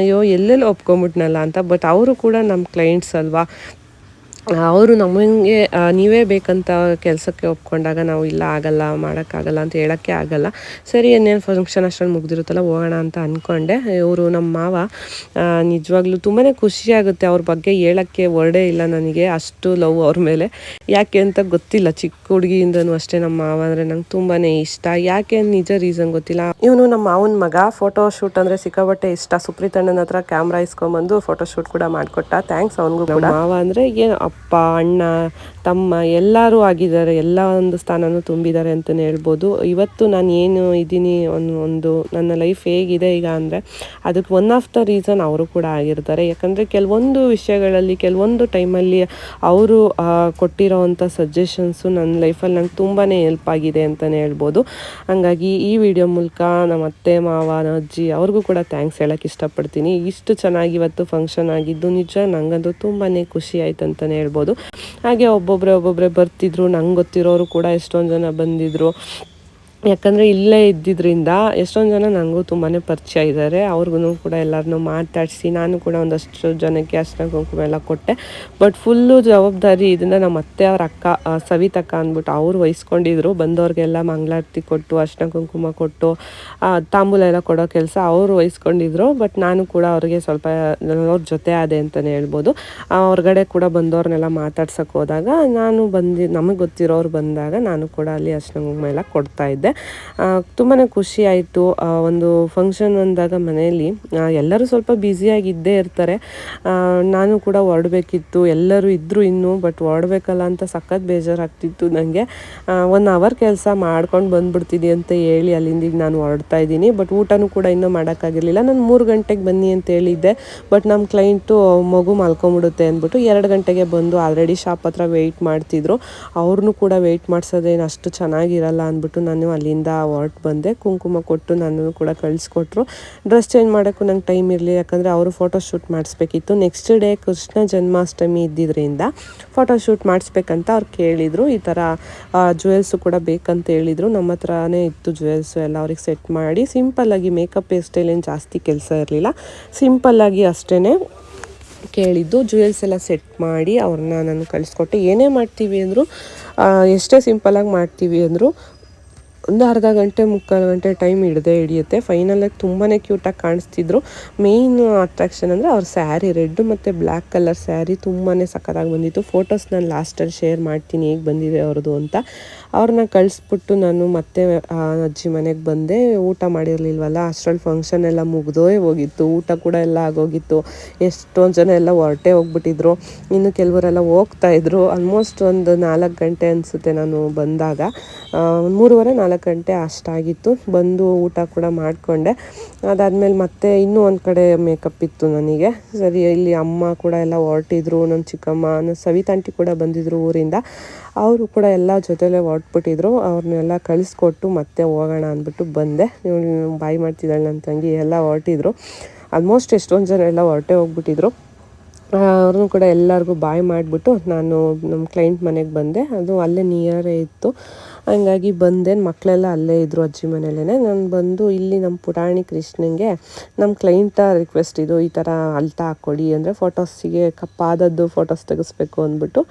ಅಯ್ಯೋ, ಎಲ್ಲೆಲ್ಲಿ ಒಪ್ಕೊಂಬಿಟ್ನಲ್ಲ ಅಂತ. ಬಟ್ ಅವರು ಕೂಡ ನಮ್ಮ ಕ್ಲೈಂಟ್ಸ್ ಅಲ್ವಾ? ಅವರು ನಮಗೆ ನೀವೇ ಬೇಕಂತ ಕೆಲಸಕ್ಕೆ ಒಪ್ಕೊಂಡಾಗ ನಾವು ಇಲ್ಲ, ಆಗಲ್ಲ, ಮಾಡೋಕ್ಕಾಗಲ್ಲ ಅಂತ ಹೇಳೋಕ್ಕೆ ಆಗಲ್ಲ. ಸರಿ, ಇನ್ನೇನು ಫಂಕ್ಷನ್ ಅಷ್ಟೊಂದು ಮುಗ್ದಿರುತ್ತಲ್ಲ, ಹೋಗೋಣ ಅಂತ ಅಂದ್ಕೊಂಡೆ ಇವರು ನಮ್ಮ ಮಾವ ನಿಜವಾಗ್ಲೂ ತುಂಬಾ ಖುಷಿಯಾಗುತ್ತೆ ಅವ್ರ ಬಗ್ಗೆ ಹೇಳೋಕ್ಕೆ ವರ್ಡೇ ಇಲ್ಲ ನನಗೆ. ಅಷ್ಟು ಲವ್ ಅವ್ರ ಮೇಲೆ. ಯಾಕೆ ಅಂತ ಗೊತ್ತಿಲ್ಲ, ಚಿಕ್ಕ ಹುಡುಗಿಯಿಂದನೂ ಅಷ್ಟೇ ನಮ್ಮ ಮಾವ ಅಂದರೆ ನಂಗೆ ತುಂಬಾ ಇಷ್ಟ. ಯಾಕೆ ನಿಜ ರೀಸನ್ ಗೊತ್ತಿಲ್ಲ. ಇವನು ನಮ್ಮ ಮಾವನ ಮಗ ಫೋಟೋ ಶೂಟ್ ಅಂದರೆ ಸಿಕ್ಕಾಪಟ್ಟೆ ಇಷ್ಟ. ಸುಪ್ರೀತ್ ಅಣ್ಣನ ಹತ್ರ ಕ್ಯಾಮ್ರಾ ಇಸ್ಕೊಂಬಂದು ಫೋಟೋ ಶೂಟ್ ಕೂಡ ಮಾಡಿಕೊಟ್ಟ. ಥ್ಯಾಂಕ್ಸ್ ಅವನಿಗೂ ಮಾವ ಅಂದರೆ ಏನು ಅಪ್ಪ, ಅಣ್ಣ, ತಮ್ಮ ಎಲ್ಲರೂ ಆಗಿದ್ದಾರೆ. ಎಲ್ಲ ಒಂದು ಸ್ಥಾನನೂ ತುಂಬಿದ್ದಾರೆ ಅಂತಲೇ ಹೇಳ್ಬೋದು. ಇವತ್ತು ನಾನು ಏನು ಇದ್ದೀನಿ ಒಂದು ಒಂದು ನನ್ನ ಲೈಫ್ ಹೇಗಿದೆ ಈಗ ಅಂದರೆ, ಅದಕ್ಕೆ ಒನ್ ಆಫ್ ದ ರೀಸನ್ ಅವರು ಕೂಡ ಆಗಿರ್ತಾರೆ. ಯಾಕಂದರೆ ಕೆಲವೊಂದು ವಿಷಯಗಳಲ್ಲಿ, ಕೆಲವೊಂದು ಟೈಮಲ್ಲಿ ಅವರು ಕೊಟ್ಟಿರೋವಂಥ ಸಜೆಷನ್ಸು ನನ್ನ ಲೈಫಲ್ಲಿ ನಂಗೆ ತುಂಬಾ ಹೆಲ್ಪ್ ಆಗಿದೆ ಅಂತಲೇ ಹೇಳ್ಬೋದು. ಹಾಗಾಗಿ ಈ ವಿಡಿಯೋ ಮೂಲಕ ನಮ್ಮ ಅತ್ತೆ, ಮಾವ ಅಜ್ಜಿ ಅವ್ರಿಗೂ ಕೂಡ ಥ್ಯಾಂಕ್ಸ್ ಹೇಳೋಕ್ಕೆ ಇಷ್ಟಪಡ್ತೀನಿ. ಇಷ್ಟು ಚೆನ್ನಾಗಿ ಇವತ್ತು ಫಂಕ್ಷನ್ ಆಗಿದ್ದು ನಿಜ, ನಂಗಂತೂ ತುಂಬಾ ಖುಷಿ ಆಯ್ತು ಅಂತಲೇ ಹೇಳ್ಬೋದು. ಹಾಗೆ ಒಬ್ಬೊಬ್ಬರೇ ಒಬ್ಬೊಬ್ಬರೇ ಬರ್ತಿದ್ರು. ನಂಗೆ ಗೊತ್ತಿರೋರು ಕೂಡ ಎಷ್ಟೊಂದು ಜನ ಬಂದಿದ್ದರು ಯಾಕಂದರೆ ಇಲ್ಲೇ ಇದ್ದಿದ್ದರಿಂದ ಎಷ್ಟೊಂದು ಜನ ನನಗೂ ತುಂಬಾ ಪರಿಚಯ ಇದ್ದಾರೆ ಅವ್ರಿಗೂ ಕೂಡ ಎಲ್ಲರನ್ನೂ ಮಾತಾಡಿಸಿ ನಾನು ಕೂಡ ಒಂದಷ್ಟು ಜನಕ್ಕೆ ಅರ್ಶಿನ ಕುಂಕುಮ ಎಲ್ಲ ಕೊಟ್ಟೆ. ಬಟ್ ಫುಲ್ಲು ಜವಾಬ್ದಾರಿ ಇದನ್ನು ನಮ್ಮ ಅತ್ತೆ, ಅವ್ರ ಅಕ್ಕ ಸವಿತಕ್ಕ ಅಂದ್ಬಿಟ್ಟು ಅವ್ರು ವಹಿಸ್ಕೊಂಡಿದ್ರು. ಬಂದವ್ರಿಗೆಲ್ಲ ಮಂಗಳಾರತಿ ಕೊಟ್ಟು, ಅರ್ಶಿನ ಕುಂಕುಮ ಕೊಟ್ಟು ತಾಂಬೂಲ ಎಲ್ಲ ಕೊಡೋ ಕೆಲಸ ಅವರು ವಹಿಸ್ಕೊಂಡಿದ್ರು. ಬಟ್ ನಾನು ಕೂಡ ಅವ್ರಿಗೆ ಸ್ವಲ್ಪ ಅವ್ರ ಜೊತೆ ಆದೆ ಅಂತಲೇ ಹೇಳ್ಬೋದು. ಹೊರಗಡೆ ಕೂಡ ಬಂದವ್ರನ್ನೆಲ್ಲ ಮಾತಾಡ್ಸೋಕೆ ಹೋದಾಗ ನಾನು ಬಂದು, ನಮಗೆ ಗೊತ್ತಿರೋರು ಬಂದಾಗ ನಾನು ಕೂಡ ಅಲ್ಲಿ ಅರ್ಶಿನ ಕುಂಕುಮ ಎಲ್ಲ ಕೊಡ್ತಾ ಇದ್ದೆ. ತುಂಬಾ ಖುಷಿ ಆಯಿತು. ಒಂದು ಫಂಕ್ಷನ್ ಅಂದಾಗ ಮನೆಯಲ್ಲಿ ಎಲ್ಲರೂ ಸ್ವಲ್ಪ ಬ್ಯುಸಿಯಾಗಿದ್ದೇ ಇರ್ತಾರೆ. ನಾನು ಕೂಡ ಹೊರಡಬೇಕಿತ್ತು ಎಲ್ಲರೂ ಇದ್ದರು ಇನ್ನೂ ಬಟ್ ಹೊರಡಬೇಕಲ್ಲ ಅಂತ ಸಖತ್ ಬೇಜಾರಾಗ್ತಿತ್ತು ನನಗೆ ಒನ್ ಅವರ್ ಕೆಲಸ ಮಾಡ್ಕೊಂಡು ಬಂದ್ಬಿಡ್ತೀನಿ ಅಂತ ಹೇಳಿ ಅಲ್ಲಿಂದ ಈಗ ನಾನು ಹೊರಡ್ತಾ ಇದ್ದೀನಿ. ಬಟ್ ಊಟನೂ ಕೂಡ ಇನ್ನೂ ಮಾಡೋಕ್ಕಾಗಿರಲಿಲ್ಲ. ನಾನು ಮೂರು ಗಂಟೆಗೆ ಬನ್ನಿ ಅಂತ ಹೇಳಿದ್ದೆ. ಬಟ್ ನಮ್ಮ ಕ್ಲೈಂಟು ಮಗು ಮಲ್ಕೊಂಬಿಡುತ್ತೆ ಅಂದ್ಬಿಟ್ಟು ಎರಡು ಗಂಟೆಗೆ ಬಂದು ಆಲ್ರೆಡಿ ಶಾಪ್ ಹತ್ರ ವೆಯ್ಟ್ ಮಾಡ್ತಿದ್ರು. ಅವ್ರನ್ನೂ ಕೂಡ ವೆಯ್ಟ್ ಮಾಡಿಸೋದೇನು ಅಷ್ಟು ಚೆನ್ನಾಗಿರಲ್ಲ ಅಂದ್ಬಿಟ್ಟು ನಾನು ಅಲ್ಲಿಂದ ಹೊರಟು ಬಂದೆ. ಕುಂಕುಮ ಕೊಟ್ಟು ನನ್ನನ್ನು ಕೂಡ ಕಳಿಸ್ಕೊಟ್ರು. ಡ್ರೆಸ್ ಚೇಂಜ್ ಮಾಡೋಕ್ಕೂ ನಂಗೆ ಟೈಮ್ ಇರಲಿ ಯಾಕಂದರೆ ಅವರು ಫೋಟೋ ಶೂಟ್ ಮಾಡಿಸ್ಬೇಕಿತ್ತು. ನೆಕ್ಸ್ಟ್ ಡೇ ಕೃಷ್ಣ ಜನ್ಮಾಷ್ಟಮಿ ಇದ್ದಿದ್ದರಿಂದ ಫೋಟೋ ಶೂಟ್ ಮಾಡಿಸ್ಬೇಕಂತ ಅವ್ರು ಕೇಳಿದರು. ಈ ಥರ ಜ್ಯುವೆಲ್ಸು ಕೂಡ ಬೇಕಂತ ಹೇಳಿದರು. ನಮ್ಮ ಹತ್ರನೇ ಇತ್ತು ಜ್ಯುವೆಲ್ಸು ಎಲ್ಲ ಅವ್ರಿಗೆ ಸೆಟ್ ಮಾಡಿ. ಸಿಂಪಲ್ಲಾಗಿ ಮೇಕಪ್ ಹೇರ್ ಏನು ಜಾಸ್ತಿ ಕೆಲಸ ಇರಲಿಲ್ಲ. ಸಿಂಪಲ್ಲಾಗಿ ಅಷ್ಟೇ ಕೇಳಿದ್ದು. ಜುವೆಲ್ಸ್ ಎಲ್ಲ ಸೆಟ್ ಮಾಡಿ ಅವ್ರನ್ನ ನಾನು ಕಳಿಸ್ಕೊಟ್ಟೆ. ಏನೇ ಮಾಡ್ತೀವಿ ಅಂದರು ಎಷ್ಟೇ ಸಿಂಪಲ್ಲಾಗಿ ಮಾಡ್ತೀವಿ ಅಂದರು ಒಂದು ಅರ್ಧ ಗಂಟೆ, ಮುಕ್ಕಾಲು ಗಂಟೆ ಟೈಮ್ ಹಿಡ್ದೇ ಹಿಡಿಯುತ್ತೆ. ಫೈನಲಾಗಿ ತುಂಬಾ ಕ್ಯೂಟಾಗಿ ಕಾಣಿಸ್ತಿದ್ರು. ಮೇಯ್ನ್ ಅಟ್ರಾಕ್ಷನ್ ಅಂದರೆ ಅವ್ರ ಸ್ಯಾರಿ ರೆಡ್ ಮತ್ತು ಬ್ಲ್ಯಾಕ್ ಕಲರ್ ಸ್ಯಾರಿ ತುಂಬಾ ಸಖತ್ತಾಗಿ ಬಂದಿತ್ತು. ಫೋಟೋಸ್ ನಾನು ಲಾಸ್ಟಲ್ಲಿ ಶೇರ್ ಮಾಡ್ತೀನಿ ಹೇಗೆ ಬಂದಿದೆ ಅವ್ರದ್ದು ಅಂತ. ಅವ್ರನ್ನ ಕಳಿಸ್ಬಿಟ್ಟು ನಾನು ಮತ್ತೆ ಅಜ್ಜಿ ಮನೆಗೆ ಬಂದೆ. ಊಟ ಮಾಡಿರಲಿಲ್ವಲ್ಲ ಅಷ್ಟರಲ್ಲಿ ಫಂಕ್ಷನ್ ಎಲ್ಲ ಮುಗ್ದೋಯ್ ಹೋಗಿತ್ತು. ಊಟ ಕೂಡ ಎಲ್ಲ ಆಗೋಗಿತ್ತು. ಎಷ್ಟೊಂದು ಜನ ಎಲ್ಲ ಹೊರಟೆ ಹೋಗ್ಬಿಟ್ಟಿದ್ರು. ಇನ್ನು ಕೆಲವರೆಲ್ಲ ಹೋಗ್ತಾ ಇದ್ರು. ಆಲ್ಮೋಸ್ಟ್ ಒಂದು ನಾಲ್ಕು ಗಂಟೆ ಅನಿಸುತ್ತೆ ನಾನು ಬಂದಾಗ. ಮೂರುವರೆ, ನಾಲ್ಕು ಗಂಟೆ ಅಷ್ಟಾಗಿತ್ತು. ಬಂದು ಊಟ ಕೂಡ ಮಾಡಿಕೊಂಡೆ. ಅದಾದಮೇಲೆ ಮತ್ತೆ ಇನ್ನೂ ಒಂದು ಕಡೆ ಮೇಕಪ್ ಇತ್ತು ನನಗೆ. ಸರಿ, ಇಲ್ಲಿ ಅಮ್ಮ ಕೂಡ ಎಲ್ಲ ಹೊರಟಿದ್ರು. ನನ್ನ ಚಿಕ್ಕಮ್ಮ ನನ್ನ ಸವಿತಾಂಟಿ ಕೂಡ ಬಂದಿದ್ರು ಊರಿಂದ. ಅವರು ಕೂಡ ಎಲ್ಲ ಜೊತೆಲೇ ಹೊರಟ್ಬಿಟ್ಟಿದ್ರು. ಅವ್ರನ್ನೆಲ್ಲ ಕಳಿಸ್ಕೊಟ್ಟು ಮತ್ತೆ ಹೋಗೋಣ ಅಂದ್ಬಿಟ್ಟು ಬಂದೆ. ಬಾಯಿ ಮಾಡ್ತಿದ್ದಾಳೆ ನನ್ನ ತಂಗಿ ಎಲ್ಲ ಹೊರಟಿದ್ರು. ಆಲ್ಮೋಸ್ಟ್ ಎಷ್ಟೊಂದು ಜನ ಎಲ್ಲ ಹೊರಟೆ ಹೋಗ್ಬಿಟ್ಟಿದ್ರು. ಅವ್ರನ್ನೂ ಕೂಡ ಎಲ್ಲರಿಗೂ ಬಾಯ್ ಮಾಡಿಬಿಟ್ಟು ನಾನು ನಮ್ಮ ಕ್ಲೈಂಟ್ ಮನೆಗೆ ಬಂದೆ. ಅದು ಅಲ್ಲೇ ನಿಯರೇ ಇತ್ತು. ಹಂಗಾಗಿ ಬಂದೆ. ಮಕ್ಕಳೆಲ್ಲ ಅಲ್ಲೇ ಇದ್ದರು ಅಜ್ಜಿ ಮನೇಲೇ ನಾನು ಬಂದು ಇಲ್ಲಿ ನಮ್ಮ ಪುಟಾಣಿ ಕೃಷ್ಣನಿಗೆ ನಮ್ಮ ಕ್ಲೈಂಟ ರಿಕ್ವೆಸ್ಟ್ ಇದು ಈ ಥರ ಅಲ್ತಾ ಹಾಕ್ಕೊಡಿ ಅಂದರೆ ಫೋಟೋಸಿಗೆ ಕಪ್ಪಾದದ್ದು ಫೋಟೋಸ್ ತೆಗೆಸ್ಬೇಕು ಅಂದ್ಬಿಟ್ಟು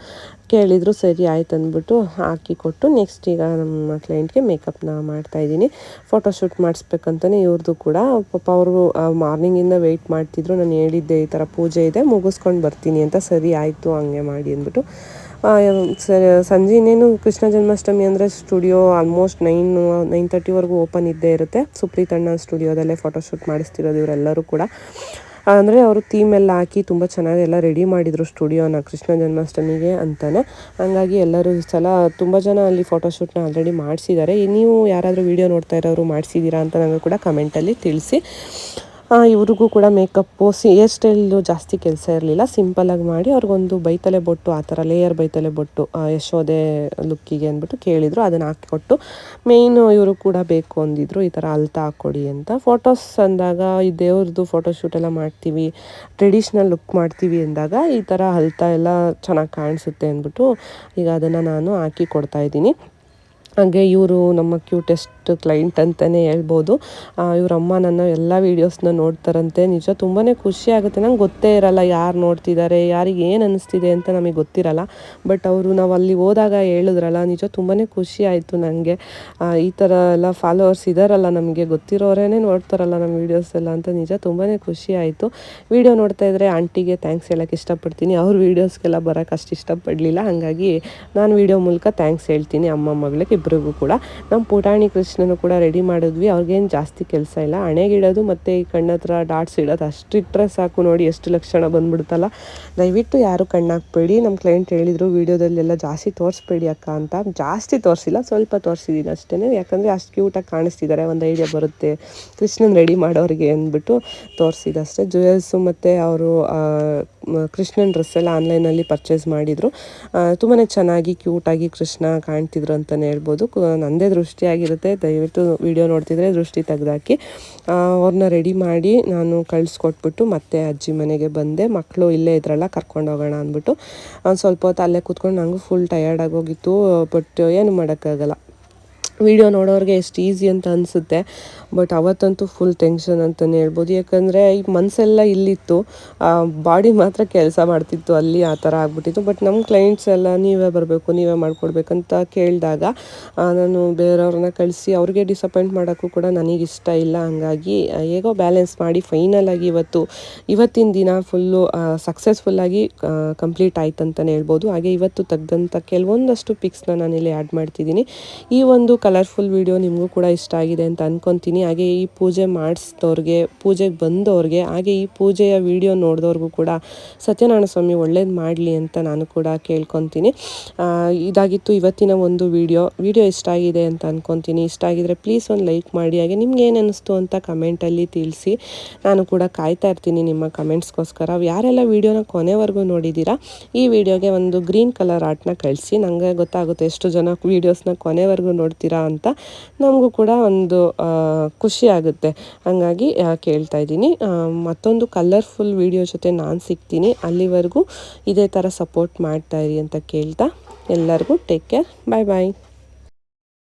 ಕೇಳಿದರು. ಸರಿ ಆಯ್ತು ಅಂದ್ಬಿಟ್ಟು ಹಾಕಿ ಕೊಟ್ಟು ನೆಕ್ಸ್ಟ್ ಈಗ ನಮ್ಮ ಕ್ಲೈಂಟ್ಗೆ ಮೇಕಪ್ನ ಮಾಡ್ತಾಯಿದ್ದೀನಿ ಫೋಟೋಶೂಟ್ ಮಾಡಿಸ್ಬೇಕಂತಲೇ ಇವ್ರದ್ದು ಕೂಡ. ಪಾಪ ಅವರು ಮಾರ್ನಿಂಗಿಂದ ವೆಯ್ಟ್ ಮಾಡ್ತಿದ್ರು. ನಾನು ಹೇಳಿದ್ದೆ ಈ ಥರ ಪೂಜೆ ಇದೆ, ಮುಗಿಸ್ಕೊಂಡು ಬರ್ತೀನಿ ಅಂತ. ಸರಿ ಆಯಿತು, ಹಂಗೆ ಮಾಡಿ ಅಂದ್ಬಿಟ್ಟು ಸಂಜೆ ಇನ್ನೇನು ಕೃಷ್ಣ ಜನ್ಮಾಷ್ಟಮಿ ಅಂದರೆ ಸ್ಟುಡಿಯೋ ಆಲ್ಮೋಸ್ಟ್ ನೈನ್ ನೈನ್ ತರ್ಟಿವರೆಗೂ ಓಪನ್ ಇದ್ದೇ ಇರುತ್ತೆ. ಸುಪ್ರೀತ್ ಅಣ್ಣ ಸ್ಟುಡಿಯೋದಲ್ಲೇ ಫೋಟೋಶೂಟ್ ಮಾಡಿಸ್ತಿರೋದು ಇವರೆಲ್ಲರೂ ಕೂಡ. ಅಂದರೆ ಅವರು ಥೀಮ್ ಎಲ್ಲ ಹಾಕಿ ತುಂಬ ಚೆನ್ನಾಗಿ ಎಲ್ಲ ರೆಡಿ ಮಾಡಿದರು ಸ್ಟುಡಿಯೋನ ಕೃಷ್ಣ ಜನ್ಮಾಷ್ಟಮಿಗೆ ಅಂತಲೇ ಹಂಗಾಗಿ ಎಲ್ಲರೂ ಈ ಸಲ ತುಂಬ ಜನ ಅಲ್ಲಿ ಫೋಟೋಶೂಟ್ನ ಆಲ್ರೆಡಿ ಮಾಡಿಸಿದ್ದಾರೆ. ನೀವು ಯಾರಾದರೂ ವೀಡಿಯೋ ನೋಡ್ತಾ ಇರೋರು ಮಾಡಿಸಿದ್ದೀರಾ ಅಂತ ನನಗೆ ಕೂಡ ಕಮೆಂಟಲ್ಲಿ ತಿಳಿಸಿ. ಇವ್ರಿಗೂ ಕೂಡ ಮೇಕಪ್ಪು ಸಿ ಹೇರ್ ಸ್ಟೈಲ್ದು ಜಾಸ್ತಿ ಕೆಲಸ ಇರಲಿಲ್ಲ. ಸಿಂಪಲಾಗಿ ಮಾಡಿ ಅವ್ರಿಗೊಂದು ಬೈತಲೆ ಬೊಟ್ಟು, ಆ ಥರ ಲೇಯರ್ ಬೈತಲೆ ಬೊಟ್ಟು ಯಶೋದೆ ಲುಕ್ಕಿಗೆ ಅಂದ್ಬಿಟ್ಟು ಕೇಳಿದರು. ಅದನ್ನು ಹಾಕಿಕೊಟ್ಟು ಮೇಯ್ನು ಇವರು ಕೂಡ ಬೇಕು ಅಂದಿದ್ರು. ಈ ಥರ ಅಲ್ತಾ ಹಾಕ್ಕೊಡಿ ಅಂತ. ಫೋಟೋಸ್ ಅಂದಾಗ ಈ ದೇವ್ರದ್ದು ಫೋಟೋಶೂಟ್ ಎಲ್ಲ ಮಾಡ್ತೀವಿ ಟ್ರೆಡಿಷ್ನಲ್ ಲುಕ್ ಮಾಡ್ತೀವಿ ಅಂದಾಗ ಈ ಥರ ಅಲ್ತಾ ಎಲ್ಲ ಚೆನ್ನಾಗಿ ಕಾಣಿಸುತ್ತೆ ಅಂದ್ಬಿಟ್ಟು ಈಗ ಅದನ್ನು ನಾನು ಹಾಕಿ ಕೊಡ್ತಾಯಿದ್ದೀನಿ ಹಾಗೆ ಇವರು ನಮ್ಮ ಕ್ಯೂಟೆಸ್ಟ್ ಕ್ಲೈಂಟ್ ಅಂತಲೇ ಹೇಳ್ಬೋದು. ಇವ್ರ ಅಮ್ಮ ನನ್ನ ಎಲ್ಲ ವೀಡಿಯೋಸ್ನ ನೋಡ್ತಾರಂತೆ. ನಿಜ ತುಂಬಾ ಖುಷಿ ಆಗುತ್ತೆ. ನಂಗೆ ಗೊತ್ತೇ ಇರಲ್ಲ ಯಾರು ನೋಡ್ತಿದ್ದಾರೆ ಯಾರಿಗೆ ಏನು ಅನ್ನಿಸ್ತಿದೆ ಅಂತ ನಮಗೆ ಗೊತ್ತಿರಲ್ಲ. ಬಟ್ ಅವರು ನಾವು ಅಲ್ಲಿ ಹೋದಾಗ ಹೇಳಿದ್ರಲ್ಲ, ನಿಜ ತುಂಬಾ ಖುಷಿ ಆಯಿತು ನನಗೆ ಈ ಥರ ಎಲ್ಲ ಫಾಲೋವರ್ಸ್ ಇದ್ದಾರಲ್ಲ ನಮಗೆ ಗೊತ್ತಿರೋರೇ ನೋಡ್ತಾರಲ್ಲ ನಮ್ಮ ವೀಡಿಯೋಸ್ ಎಲ್ಲ ಅಂತ. ನಿಜ ತುಂಬಾ ಖುಷಿ ಆಯಿತು. ವೀಡಿಯೋ ನೋಡ್ತಾ ಇದ್ದರೆ ಆಂಟಿಗೆ ಥ್ಯಾಂಕ್ಸ್ ಹೇಳೋಕ್ಕೆ ಇಷ್ಟಪಡ್ತೀನಿ. ಅವ್ರ ವೀಡಿಯೋಸ್ಗೆಲ್ಲ ಬರೋಕ್ಕೆ ಅಷ್ಟು ಇಷ್ಟಪಡಲಿಲ್ಲ. ಹಾಗಾಗಿ ನಾನು ವೀಡಿಯೋ ಮೂಲಕ ಥ್ಯಾಂಕ್ಸ್ ಹೇಳ್ತೀನಿ. ಅಮ್ಮ, ಮಗಳಿಗೆ ಇಬ್ಬರಿಗೂ ಕೂಡ. ನಮ್ಮ ಪುಟಾಣಿ ಕೃಷ್ಣನು ಕೂಡ ರೆಡಿ ಮಾಡಿದ್ವಿ. ಅವ್ರಿಗೇನು ಜಾಸ್ತಿ ಕೆಲಸ ಇಲ್ಲ. ಹಣೆಗಿಡೋದು ಮತ್ತು ಈ ಕಣ್ಣತ್ರ ಡಾಟ್ಸ್ ಇಡೋದು ಅಷ್ಟು ಇಟ್ಟರೆ ಸಾಕು ನೋಡಿ ಎಷ್ಟು ಲಕ್ಷಣ ಬಂದ್ಬಿಡುತ್ತಲ್ಲ ದಯವಿಟ್ಟು ಯಾರು ಕಣ್ಣಾಕ್ಬೇಡಿ. ನಮ್ಮ ಕ್ಲೈಂಟ್ ಹೇಳಿದರು ವೀಡಿಯೋದಲ್ಲೆಲ್ಲ ಜಾಸ್ತಿ ತೋರಿಸ್ಬೇಡಿ ಅಕ್ಕ ಅಂತ. ಜಾಸ್ತಿ ತೋರಿಸಿಲ್ಲ, ಸ್ವಲ್ಪ ತೋರಿಸಿದ್ದೀನಿ ಅಷ್ಟೇ ಯಾಕಂದರೆ ಅಷ್ಟು ಕ್ಯೂಟಾಗಿ ಕಾಣಿಸ್ತಿದ್ದಾರೆ. ಒಂದು ಐಡಿಯಾ ಬರುತ್ತೆ. ಕೃಷ್ಣನ್ ರೆಡಿ ಮಾಡೋರಿಗೆ ಅಂದ್ಬಿಟ್ಟು ತೋರಿಸಿದಷ್ಟೇ. ಜುವೆಲ್ಸು ಮತ್ತು ಅವರು ಕೃಷ್ಣನ್ ಡ್ರೆಸ್ ಎಲ್ಲ ಆನ್ಲೈನಲ್ಲಿ ಪರ್ಚೇಸ್ ಮಾಡಿದರು. ತುಂಬಾ ಚೆನ್ನಾಗಿ ಕ್ಯೂಟಾಗಿ ಕೃಷ್ಣ ಕಾಣ್ತಿದ್ರು ಅಂತಲೇ ಹೇಳ್ಬೋದು. ನನ್ನದೇ ದೃಷ್ಟಿ ದೃಷ್ಟಿಯಾಗಿರುತ್ತೆ ದಯವಿಟ್ಟು ವಿಡಿಯೋ ನೋಡ್ತಿದ್ರೆ ದೃಷ್ಟಿ ತೆಗೆದಾಕಿ. ಅವ್ರನ್ನ ರೆಡಿ ಮಾಡಿ ನಾನು ಕಳಿಸ್ಕೊಟ್ಬಿಟ್ಟು ಮತ್ತೆ ಅಜ್ಜಿ ಮನೆಗೆ ಬಂದೆ. ಮಕ್ಕಳು ಇಲ್ಲೇ ಇದ್ರಲ್ಲ, ಕರ್ಕೊಂಡು ಹೋಗೋಣ ಅಂದ್ಬಿಟ್ಟು. ಸ್ವಲ್ಪ ಹೊತ್ತು ಅಲ್ಲೇ ಕೂತ್ಕೊಂಡು ನನಗೂ ಫುಲ್ ಟಯರ್ಡ್ ಆಗೋಗಿತ್ತು ಬಟ್ ಏನು ಮಾಡೋಕ್ಕಾಗಲ್ಲ. ವಿಡಿಯೋ ನೋಡೋರಿಗೆ ಎಷ್ಟು ಈಸಿ ಅಂತ ಅನಿಸುತ್ತೆ. ಬಟ್ ಅವತ್ತಂತೂ ಫುಲ್ ಟೆನ್ಷನ್ ಅಂತಲೇ ಹೇಳ್ಬೋದು. ಯಾಕಂದರೆ ಈ ಮನಸ್ಸೆಲ್ಲ ಇಲ್ಲಿತ್ತು. ಬಾಡಿ ಮಾತ್ರ ಕೆಲಸ ಮಾಡ್ತಿತ್ತು ಅಲ್ಲಿ ಆ ಥರ ಆಗ್ಬಿಟ್ಟಿತ್ತು. ಬಟ್ ನಮ್ಮ ಕ್ಲೈಂಟ್ಸ್ ಎಲ್ಲ ನೀವೇ ಬರಬೇಕು, ನೀವೇ ಮಾಡಿಕೊಡ್ಬೇಕಂತ ಕೇಳಿದಾಗ ನಾನು ಬೇರೆಯವ್ರನ್ನ ಕಳಿಸಿ ಅವ್ರಿಗೆ ಡಿಸಪಾಯಿಂಟ್ ಮಾಡೋಕ್ಕೂ ಕೂಡ ನನಗೆ ಇಷ್ಟ ಇಲ್ಲ. ಹಾಗಾಗಿ ಹೇಗೋ ಬ್ಯಾಲೆನ್ಸ್ ಮಾಡಿ ಫೈನಲ್ ಆಗಿ ಇವತ್ತು, ಇವತ್ತಿನ ದಿನ ಫುಲ್ಲು ಸಕ್ಸಸ್ಫುಲ್ಲಾಗಿ ಕಂಪ್ಲೀಟ್ ಆಯ್ತು ಅಂತಲೇ ಹೇಳ್ಬೋದು. ಹಾಗೆ ಇವತ್ತು ತೆಗ್ದಂಥ ಕೆಲವೊಂದಷ್ಟು ಪಿಕ್ಸ್ನ ನಾನಿಲ್ಲಿ ಆ್ಯಡ್ ಮಾಡ್ತಿದ್ದೀನಿ. ಈ ಒಂದು ಕಲರ್ಫುಲ್ ವಿಡಿಯೋ ನಿಮಗೂ ಕೂಡ ಇಷ್ಟ ಆಗಿದೆ ಅಂತ ಅನ್ಕೊತೀನಿ. ಹಾಗೆ ಈ ಪೂಜೆ ಮಾಡಿಸಿದವ್ರಿಗೆ ಪೂಜೆಗೆ ಬಂದವ್ರಿಗೆ, ಹಾಗೆ ಈ ಪೂಜೆಯ ವಿಡಿಯೋ ನೋಡಿದವ್ರಿಗೂ ಕೂಡ ಸತ್ಯನಾರಾಯಣ ಸ್ವಾಮಿ ಒಳ್ಳೇದು ಮಾಡಲಿ ಅಂತ ನಾನು ಕೂಡ ಕೇಳ್ಕೊತೀನಿ. ಇದಾಗಿತ್ತು ಇವತ್ತಿನ ಒಂದು ವಿಡಿಯೋ. ವಿಡಿಯೋ ಇಷ್ಟ ಆಗಿದೆ ಅಂತ ಅಂದ್ಕೊತೀನಿ ಇಷ್ಟ ಆಗಿದ್ರೆ ಪ್ಲೀಸ್ ಒಂದು ಲೈಕ್ ಮಾಡಿ, ಹಾಗೆ ನಿಮ್ಗೆ ಏನು ಅನ್ನಿಸ್ತು ಅಂತ ಕಮೆಂಟಲ್ಲಿ ತಿಳಿಸಿ. ನಾನು ಕೂಡ ಕಾಯ್ತಾ ಇರ್ತೀನಿ ನಿಮ್ಮ ಕಮೆಂಟ್ಸ್ಗೋಸ್ಕರ ಯಾರೆಲ್ಲ ವಿಡಿಯೋನ ಕೊನೆವರೆಗೂ ನೋಡಿದ್ದೀರಾ, ಈ ವಿಡಿಯೋಗೆ ಒಂದು ಗ್ರೀನ್ ಕಲರ್ ಆರ್ಟ್ನ ಕಳಿಸಿ. ನನಗೆ ಗೊತ್ತಾಗುತ್ತೆ ಎಷ್ಟು ಜನ ವೀಡಿಯೋಸ್ನ ಕೊನೆವರೆಗೂ ನೋಡ್ತೀರಾ ಅಂತ. ನಮಗೂ ಕೂಡ ಒಂದು ಖುಷಿ ಆಗುತ್ತೆ ಹಾಗಾಗಿ ಕೇಳ್ತಾ ಇದ್ದೀನಿ. ಮತ್ತೊಂದು ಕಲರ್ಫುಲ್ ವಿಡಿಯೋ ಜೊತೆ ನಾನು ಸಿಗ್ತೀನಿ. ಅಲ್ಲಿವರೆಗೂ ಇದೇ ಥರ ಸಪೋರ್ಟ್ ಮಾಡ್ತಾ ಇರಿ ಅಂತ ಕೇಳ್ತಾ ಎಲ್ಲರಿಗೂ ಟೇಕ್ ಕೇರ್ ಬಾಯ್ ಬಾಯ್